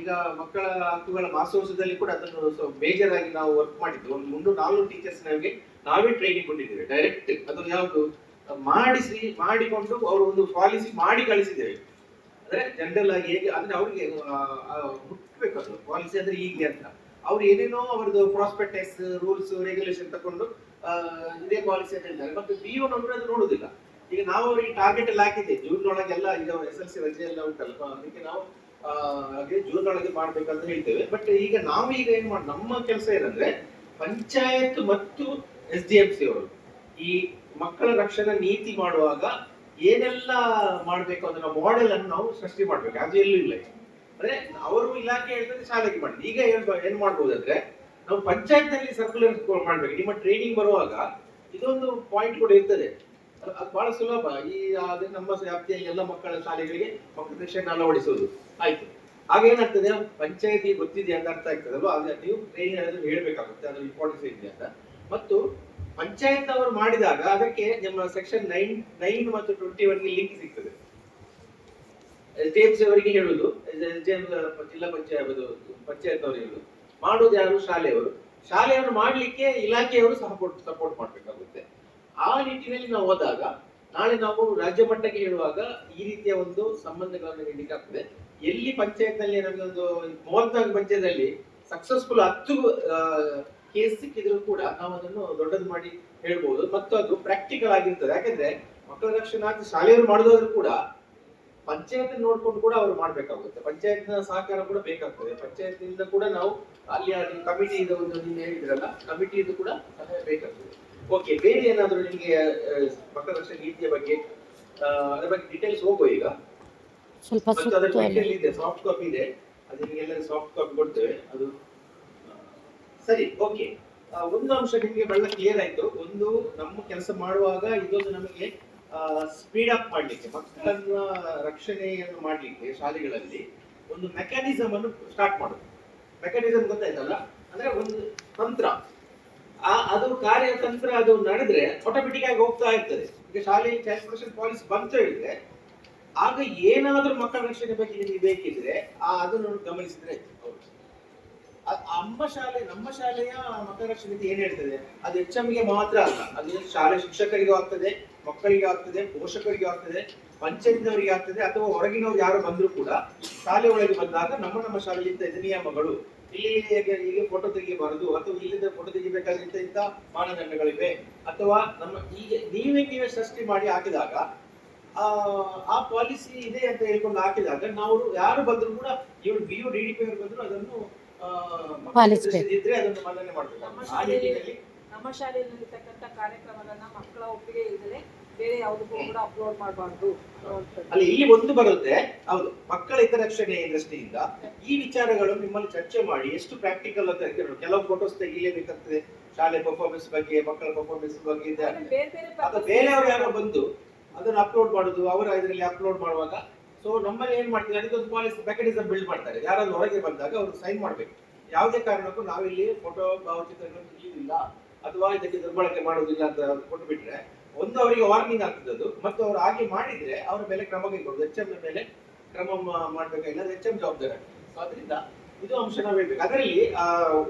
ಈಗ ಮಕ್ಕಳ ಹಕ್ಕುಗಳ ಮಾಸೋತ್ಸವದಲ್ಲಿ ಕೂಡ ಅದನ್ನು ಮೇಜರ್ ಆಗಿ ನಾವು ವರ್ಕ್ ಮಾಡಿದ್ದು ಒಂದು ಮುನ್ನೂರು ನಾಲ್ಕು ಟೀಚರ್ಸ್ ನಮಗೆ ನಾವೇ ಟ್ರೈನಿಂಗ್ ಕೊಟ್ಟಿದ್ದೇವೆ ಡೈರೆಕ್ಟ್ ಅದು ಯಾವುದು? ಮಾಡಿಸಿ, ಮಾಡಿಕೊಂಡು ಅವರು ಒಂದು ಪಾಲಿಸಿ ಮಾಡಿ ಕಳಿಸಿದ್ದೇವೆ. ಅಂದ್ರೆ ಜನರಲ್ ಆಗಿ ಹೇಗೆ, ಅಂದ್ರೆ ಅವ್ರಿಗೆ ಹುಟ್ಟಬೇಕು ಅದು. ಪಾಲಿಸಿ ಅಂದ್ರೆ ಹೀಗೆ ಅಂತ. ಅವ್ರು ಏನೇನೋ ಅವ್ರದ್ದು ಪ್ರಾಸ್ಪೆಕ್ಟಸ್ ರೂಲ್ಸ್ ರೆಗ್ಯುಲೇಷನ್ ತಕೊಂಡು ಇದೇ ಪಾಲಿಸಿ ಅಂತ ಹೇಳ್ತಾರೆ. ಮತ್ತೆ ಬಿ ಒನ್ ಅದು ನೋಡುದಿಲ್ಲ. ಈಗ ನಾವು ಅವರಿಗೆ ಟಾರ್ಗೆಟ್ ಎಲ್ಲ ಹಾಕಿದ್ದೆ ಜೂನ್ ಒಳಗೆಲ್ಲ ಈಗ ಎಸ್ ಎಲ್ ಸಿ ರಜೆ ಎಲ್ಲ ಉಂಟಲ್ಲ, ಅದಕ್ಕೆ ನಾವು ಜೂನ್ ಒಳಗೆ ಮಾಡ್ಬೇಕಂತ ಹೇಳ್ತೇವೆ. ಬಟ್ ಈಗ ನಾವು ಈಗ ಏನ್ ಮಾಡಿ, ನಮ್ಮ ಕೆಲಸ ಏನಂದ್ರೆ ಪಂಚಾಯತ್ ಮತ್ತು ಎಸ್ ಡಿ ಎಂ ಸಿ ಅವರು. ಈ ಮಕ್ಕಳ ರಕ್ಷಣಾ ನೀತಿ ಮಾಡುವಾಗ ಏನೆಲ್ಲ ಮಾಡ್ಬೇಕು ಅದನ್ನ ಮಾಡೆಲ್ ಅನ್ನು ನಾವು ಸೃಷ್ಟಿ ಮಾಡ್ಬೇಕು. ಅದು ಎಲ್ಲೂ ಇಲ್ಲ. ಅಂದ್ರೆ ಅವರು ಇಲಾಖೆ ಹೇಳಿದ್ರೆ ಶಾಲೆಗೆ ಮಾಡಿ. ಈಗ ಏನ್ ಏನ್ ಮಾಡ್ಬೋದು ಅಂದ್ರೆ ನಾವು ಪಂಚಾಯತ್ನಲ್ಲಿ ಸರ್ಕ್ಯುಲರ್ ಮಾಡ್ಬೇಕು. ನಿಮ್ಮ ಟ್ರೈನಿಂಗ್ ಬರುವಾಗ ಇದೊಂದು ಪಾಯಿಂಟ್ ಕೂಡ ಇರ್ತದೆ. ಬಹಳ ಸುಲಭ. ಈ ಅದೇ ನಮ್ಮ ವ್ಯಾಪ್ತಿಯ ಎಲ್ಲ ಮಕ್ಕಳ ಶಾಲೆಗಳಿಗೆ ಮಕ್ಕಳ ಅಳವಡಿಸುವುದು. ಆಯ್ತು. ಆಗ ಏನಾಗ್ತದೆ? ಪಂಚಾಯತಿ ಗೊತ್ತಿದೆ ಅಂತ ಅರ್ಥ ಆಗ್ತದಲ್ವಾ? ನೀವು ಟ್ರೈನಿಂಗ್ ಅದನ್ನು ಹೇಳ್ಬೇಕಾಗುತ್ತೆ. ಅದ್ರ ಇಂಪಾರ್ಟೆನ್ಸ್ ಇದೆ ಅಂತ. ಮತ್ತು ಪಂಚಾಯತ್ ಅವರು ಮಾಡಿದಾಗ ಅದಕ್ಕೆ ನಮ್ಮ ಸೆಕ್ಷನ್ ನೈನ್ ನೈನ್ ಮತ್ತು ಟ್ವೆಂಟಿ ಒನ್ಗೆ ಲಿಂಕ್ ಸಿಗ್ತದೆ. ಜೇಮ್ಸ್ ಅವರಿಗೆ ಹೇಳುದು ಜಿಲ್ಲಾ ಪಂಚಾಯತ್ ಪಂಚಾಯತ್ ಅವರು ಹೇಳುದು ಮಾಡುವುದು ಯಾರು? ಶಾಲೆಯವರು. ಶಾಲೆಯವರು ಮಾಡಲಿಕ್ಕೆ ಇಲಾಖೆಯವರು ಸಪೋರ್ಟ್ ಸಪೋರ್ಟ್ ಮಾಡ್ಬೇಕಾಗುತ್ತೆ. ಆ ನಿಟ್ಟಿನಲ್ಲಿ ನಾವು ಹೋದಾಗ, ನಾಳೆ ನಾವು ರಾಜ್ಯ ಮಟ್ಟಕ್ಕೆ ಹೇಳುವಾಗ ಈ ರೀತಿಯ ಒಂದು ಸಂಬಂಧಗಳನ್ನು ನೀಡಲಿಕ್ಕೆ ಆಗ್ತದೆ. ಎಲ್ಲಿ ಪಂಚಾಯತ್ನಲ್ಲಿ ನಮಗೆ ಒಂದು ಮೂವತ್ನಾಲ್ಕು ಪಂಚಾಯತ್ನಲ್ಲಿ ಸಕ್ಸಸ್ಫುಲ್ ಹತ್ತು ಕೇಸ್ ಸಿಕ್ಕಿದ್ರು ಕೂಡ ನಾವು ಅದನ್ನು ದೊಡ್ಡದು ಮಾಡಿ ಹೇಳ್ಬೋದು. ಮತ್ತು ಅದು ಪ್ರಾಕ್ಟಿಕಲ್ ಆಗಿರ್ತದೆ. ಯಾಕಂದ್ರೆ ಮಕ್ಕಳ ರಕ್ಷಣಾರ್ಥ ಶಾಲೆಯವರು ಮಾಡಿದವರು ಕೂಡ ಪಂಚಾಯತ್ ನೋಡ್ಕೊಂಡು ಕೂಡ ಅವರು ಮಾಡ್ಬೇಕಾಗುತ್ತೆ. ಪಂಚಾಯತ್ ಸಹಕಾರ ಕೂಡ ಬೇಕಾಗ್ತದೆ. ಪಂಚಾಯತ್ನಿಂದ ಕೂಡ ನಾವು ಅಲ್ಲಿ ಕಮಿಟಿ ಒಂದು ಹೇಳಿದ್ರಲ್ಲ ಕಮಿಟಿ ಇದು ಕೂಡ ಸಹಾಯ ಬೇಕಾಗ್ತದೆ. ಓಕೆ ಬೇರೆ ಏನಾದರೂ ನಿಮಗೆ ರಕ್ಷಣೆ ನೀತಿಯ ಬಗ್ಗೆ ಅದರ ಬಗ್ಗೆ ಡೀಟೇಲ್ಸ್ ಹೋಗೋ ಈಗ? ಸ್ವಲ್ಪ ಮತ್ತು ಅದರ ಇದೆ ಸಾಫ್ಟ್ ಕಾಪಿ ಇದೆ. ಅದು ನಿಮಗೆಲ್ಲ ಸಾಫ್ಟ್ ಕಾಪಿ ಕೊಡ್ತೇವೆ. ಅದು ಸರಿ ಓಕೆ ಒಂದು ಅಂಶ ನಿಮಗೆ ಬಹಳ ಕ್ಲಿಯರ್ ಆಯ್ತು. ಒಂದು ನಮ್ಮ ಕೆಲಸ ಮಾಡುವಾಗ ಇದೊಂದು ನಮಗೆ ಸ್ಪೀಡ್ ಅಪ್ ಮಾಡ್ಲಿಕ್ಕೆ ಮಕ್ಕಳನ್ನ ರಕ್ಷಣೆಯನ್ನು ಮಾಡ್ಲಿಕ್ಕೆ ಶಾಲೆಗಳಲ್ಲಿ ಒಂದು ಮೆಕ್ಯಾನಿಸಮ್ ಅನ್ನು ಸ್ಟಾರ್ಟ್ ಮಾಡೋದು. ಮೆಕ್ಯಾನಿಸಮ್ ಗೊತ್ತಾಯ್ತಲ್ಲ? ಅಂದ್ರೆ ಒಂದು ತಂತ್ರ. ಆ, ಅದು ಕಾರ್ಯತಂತ್ರ ಅದು ನಡೆದ್ರೆ ಆಟೋಮೆಟಿಕ್ ಆಗಿ ಹೋಗ್ತಾ ಇರ್ತದೆ. ಈಗ ಶಾಲೆಯಲ್ಲಿ ಚೈಲ್ಡ್ ಪಾಲಿಸಿ ಬಂತ ಹೇಳಿದ್ರೆ, ಆಗ ಏನಾದ್ರೂ ಮಕ್ಕಳ ರಕ್ಷಣೆ ಬಗ್ಗೆ ನಿಮಗೆ ಬೇಕಿದ್ರೆ, ಆ, ಅದನ್ನು ಗಮನಿಸಿದ್ರೆ. ಅಮ್ಮ ಶಾಲೆ, ನಮ್ಮ ಶಾಲೆಯ ಮಕ್ಕಳ ರಕ್ಷಣೆ ಏನ್ ಹೇಳ್ತದೆ? ಅದು ಎಚ್ಎಂಗೆ ಮಾತ್ರ ಅಲ್ಲ. ಅದು ಶಾಲೆ ಶಿಕ್ಷಕರಿಗೂ ಆಗ್ತದೆ, ಮಕ್ಕಳಿಗೆ ಆಗ್ತದೆ, ಪೋಷಕರಿಗೆ ಆಗ್ತದೆ, ಪಂಚಾಯತ್ನವರಿಗೆ ಆಗ್ತದೆ, ಅಥವಾ ಹೊರಗಿನವ್ರು ಯಾರು ಬಂದ್ರು ಕೂಡ ಶಾಲೆ ಒಳಗೆ ಬಂದಾಗ ನಮ್ಮ ನಮ್ಮ ಶಾಲೆಯಿಂದ ಇದು ನಿಯಮಗಳು ಇಲ್ಲಿ ಹೀಗೆ ಈಗ ಫೋಟೋ ತೆಗಿಬಾರದು ಅಥವಾ ಇಲ್ಲಿಂದ ಫೋಟೋ ತೆಗಿಬೇಕಾದ್ರೆ ಇಂಥ ಇಂಥ ಮಾನದಂಡಗಳಿವೆ ಅಥವಾ ನಮ್ಮ ಈಗ ನೀವೇ ನೀವೇ ಸೃಷ್ಟಿ ಮಾಡಿ ಹಾಕಿದಾಗ ಆ ಆ ಪಾಲಿಸಿ ಇದೆ ಅಂತ ಹೇಳ್ಕೊಂಡು ಹಾಕಿದಾಗ ನಾವು ಯಾರು ಬಂದ್ರು ಕೂಡ ಇವರು B U D D P ಅವರು ಬಂದ್ರು ಅದನ್ನು. ಇದ್ರೆ ಅದನ್ನು ಮನ್ನಣೆ ಮಾಡಬೇಕು ನಮ್ಮ ಆ ಶಾಲೆಯಲ್ಲಿ ನಮ್ಮ ಶಾಲೆಯಲ್ಲಿ ಕಾರ್ಯಕ್ರಮಗಳನ್ನ ಮಕ್ಕಳ ಒಪ್ಪಿಗೆ ಇಲ್ಲದೆ ಬೇರೆ ಯಾವುದಕ್ಕೂ ಕೂಡ ಅಪ್ಲೋಡ್ ಮಾಡಬಾರ್ದು ಅಲ್ಲಿ ಇಲ್ಲಿ ಒಂದು ಬರುತ್ತೆ. ಹೌದು ಮಕ್ಕಳ ಹಿತರಕ್ಷಣೆ ದೃಷ್ಟಿಯಿಂದ ಈ ವಿಚಾರಗಳು ನಿಮ್ಮಲ್ಲಿ ಚರ್ಚೆ ಮಾಡಿ ಎಷ್ಟು ಪ್ರಾಕ್ಟಿಕಲ್ ಅಂತ. ಕೆಲವು ಫೋಟೋಸ್ ತೆಗಿಲೇಬೇಕಾಗ್ತದೆ ಶಾಲೆ ಪರ್ಫಾರ್ಮೆನ್ಸ್ ಬಗ್ಗೆ ಮಕ್ಕಳ ಪರ್ಫಾರ್ಮೆನ್ಸ್ ಬಗ್ಗೆ ಅದು ಬೇರೆಯವರು ಯಾರೋ ಬಂದು ಅದನ್ನ ಅಪ್ಲೋಡ್ ಮಾಡುದು ಅವರ ಇದರಲ್ಲಿ ಅಪ್ಲೋಡ್ ಮಾಡುವಾಗ. ಸೊ ನಮ್ಮಲ್ಲಿ ಏನ್ ಮಾಡ್ತಾರೆ ಅದಕ್ಕೊಂದು ಪಾಲಿಸಿ ಮೆಕಾನಿಸಮ್ ಬಿಲ್ಡ್ ಮಾಡ್ತಾರೆ. ಯಾರಾದ್ರೂ ಹೊರಗೆ ಬಂದಾಗ ಅವರು ಸೈನ್ ಮಾಡ್ಬೇಕು. ಯಾವುದೇ ಕಾರಣಕ್ಕೂ ನಾವಿಲ್ಲಿ ಫೋಟೋ ಭಾವಚಿತ್ರಗಳನ್ನು ತೆಗೆಯುವುದಿಲ್ಲ. ಅಥವಾ ಇದಕ್ಕೆ ದುರ್ಬಳಕೆ ಮಾಡುವುದಿಲ್ಲ ಅಂತ ಕೊಟ್ಟು ಬಿಟ್ರೆ ಒಂದು ಅವರಿಗೆ ವಾರ್ನಿಂಗ್ ಆಗ್ತದೆ ಅದು ಮತ್ತು ಅವ್ರು ಹಾಗೆ ಮಾಡಿದ್ರೆ ಅವರ ಮೇಲೆ ಕ್ರಮ ಕೈಗೊಳ್ಳುದು ಎಚ್ ಎಂ ಮೇಲೆ ಕ್ರಮ ಮಾಡ್ಬೇಕಾಗಿಲ್ಲ ಎಚ್ ಎಂ ಜವಾಬ್ದಾರಿ ಸೊ ಅದರಿಂದ ಇದು ಅಂಶ ನಾವು ಹೇಳ್ಬೇಕು. ಅದರಲ್ಲಿ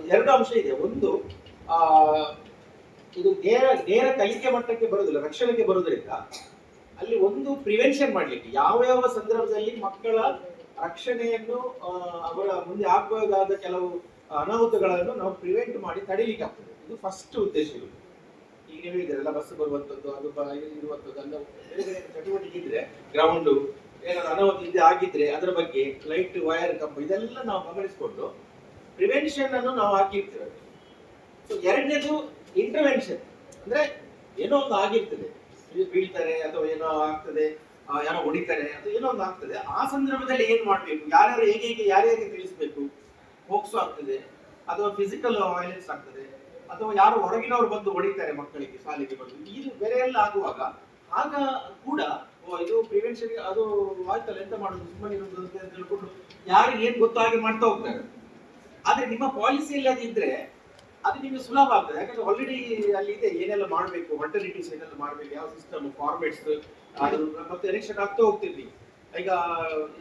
ಎರಡು ಅಂಶ ಇದೆ. ಒಂದು, ಆ, ಇದು ನೇರ ನೇರ ಕಲಿಕೆ ಮಟ್ಟಕ್ಕೆ ಬರೋದಿಲ್ಲ ರಕ್ಷಣೆಗೆ ಬರುವುದರಿಂದ ಅಲ್ಲಿ ಒಂದು ಪ್ರಿವೆನ್ಷನ್ ಮಾಡ್ಲಿಕ್ಕೆ, ಯಾವ ಯಾವ ಸಂದರ್ಭದಲ್ಲಿ ಮಕ್ಕಳ ರಕ್ಷಣೆಯನ್ನು ಅವರ ಮುಂದೆ ಆಗಬಹುದಾದ ಕೆಲವು ಅನಾಹುತಗಳನ್ನು ನಾವು ಪ್ರಿವೆಂಟ್ ಮಾಡಿ ತಡೀಲಿಕ್ಕೆ ಆಗ್ತದೆ. ಇದು ಫಸ್ಟ್ ಉದ್ದೇಶ ಇದು ಈಗ ನೀವು ಹೇಳಿದ್ರಲ್ಲ ಬಸ್ ಬರುವಂತದ್ದು, ಅದು ಇರುವಂತದ್ದು ಅಲ್ಲ ಬೇರೆ ಚಟುವಟಿಕೆ ಇದ್ರೆ ಗ್ರೌಂಡ್ ಏನಾದ್ರು ಅನಾಹುತ ಇದೆ ಆಗಿದ್ರೆ ಅದರ ಬಗ್ಗೆ ಲೈಟ್ ವೈರ್ ಕಂಬ ಇದೆಲ್ಲ ನಾವು ಗಮನಿಸಿಕೊಂಡು ಪ್ರಿವೆನ್ಷನ್ ಅನ್ನು ನಾವು ಹಾಕಿರ್ತೇವೆ ಸೊ ಎರಡನೇದು ಇಂಟರ್ವೆನ್ಷನ್ ಅಂದ್ರೆ ಏನೋ ಒಂದು ಆಗಿರ್ತದೆ. ಬೀಳ್ತಾರೆ ಅಥವಾ ಏನೋ ಆಗ್ತದೆ ಯಾರೋ ಹೊಡಿತಾರೆ ಅಥವಾ ಏನೋ ಒಂದು ಆಗ್ತದೆ. ಆ ಸಂದರ್ಭದಲ್ಲಿ ಏನ್ ಮಾಡ್ಬೇಕು? ಯಾರ್ಯಾರು ಹೇಗೆ ಹೇಗೆ, ಯಾರ್ಯಾರಿಗೆ ತಿಳಿಸ್ಬೇಕು? ಹೋಗ್ಸೋ ಆಗ್ತದೆ, ಅಥವಾ ಫಿಸಿಕಲ್ ವೈಲೆನ್ಸ್ ಆಗ್ತದೆ. ಅಥವಾ ಯಾರು ಹೊರಗಿನವರು ಬಂದು ಹೊಡಿತಾರೆ ಮಕ್ಕಳಿಗೆ, ಶಾಲೆಗೆ ಬಂದು, ಇದು ಬೇರೆ ಎಲ್ಲ ಆಗುವಾಗ, ಆಗ ಕೂಡ ಇದು ಪ್ರಿವೆನ್ಷನ್ ಅದು ಆಯ್ತಲ್ಲ, ಎಂತ ಮಾಡುದು, ಸುಮ್ಮನೆ ಇರುವುದು ಅಂತ ಹೇಳ್ಕೊಂಡು ಯಾರಿಗೆ ಏನ್ ಗೊತ್ತು ಮಾಡ್ತಾ ಹೋಗ್ತಾರೆ. ಆದ್ರೆ ನಿಮ್ಮ ಪಾಲಿಸಿಯಲ್ಲಿ ಅದು ಇದ್ರೆ ಅದು ನಿಮಗೆ ಸುಲಭ ಆಗ್ತದೆ. ಯಾಕಂದ್ರೆ ಆಲ್ರೆಡಿ ಅಲ್ಲಿ ಇದೆ, ಏನೆಲ್ಲ ಮಾಡಬೇಕು ಮಟರ್ನಿಟೀಸ್ ಏನೆಲ್ಲ ಮಾಡಬೇಕು, ಯಾವ ಸಿಸ್ಟಮ್ ಫಾರ್ಮೇಟ್ಸ್ ಅದು ಮತ್ತೆ ಎಲೆಕ್ಷನ್ ಆಗ್ತಾ ಹೋಗ್ತಿರ್ಲಿ ಈಗ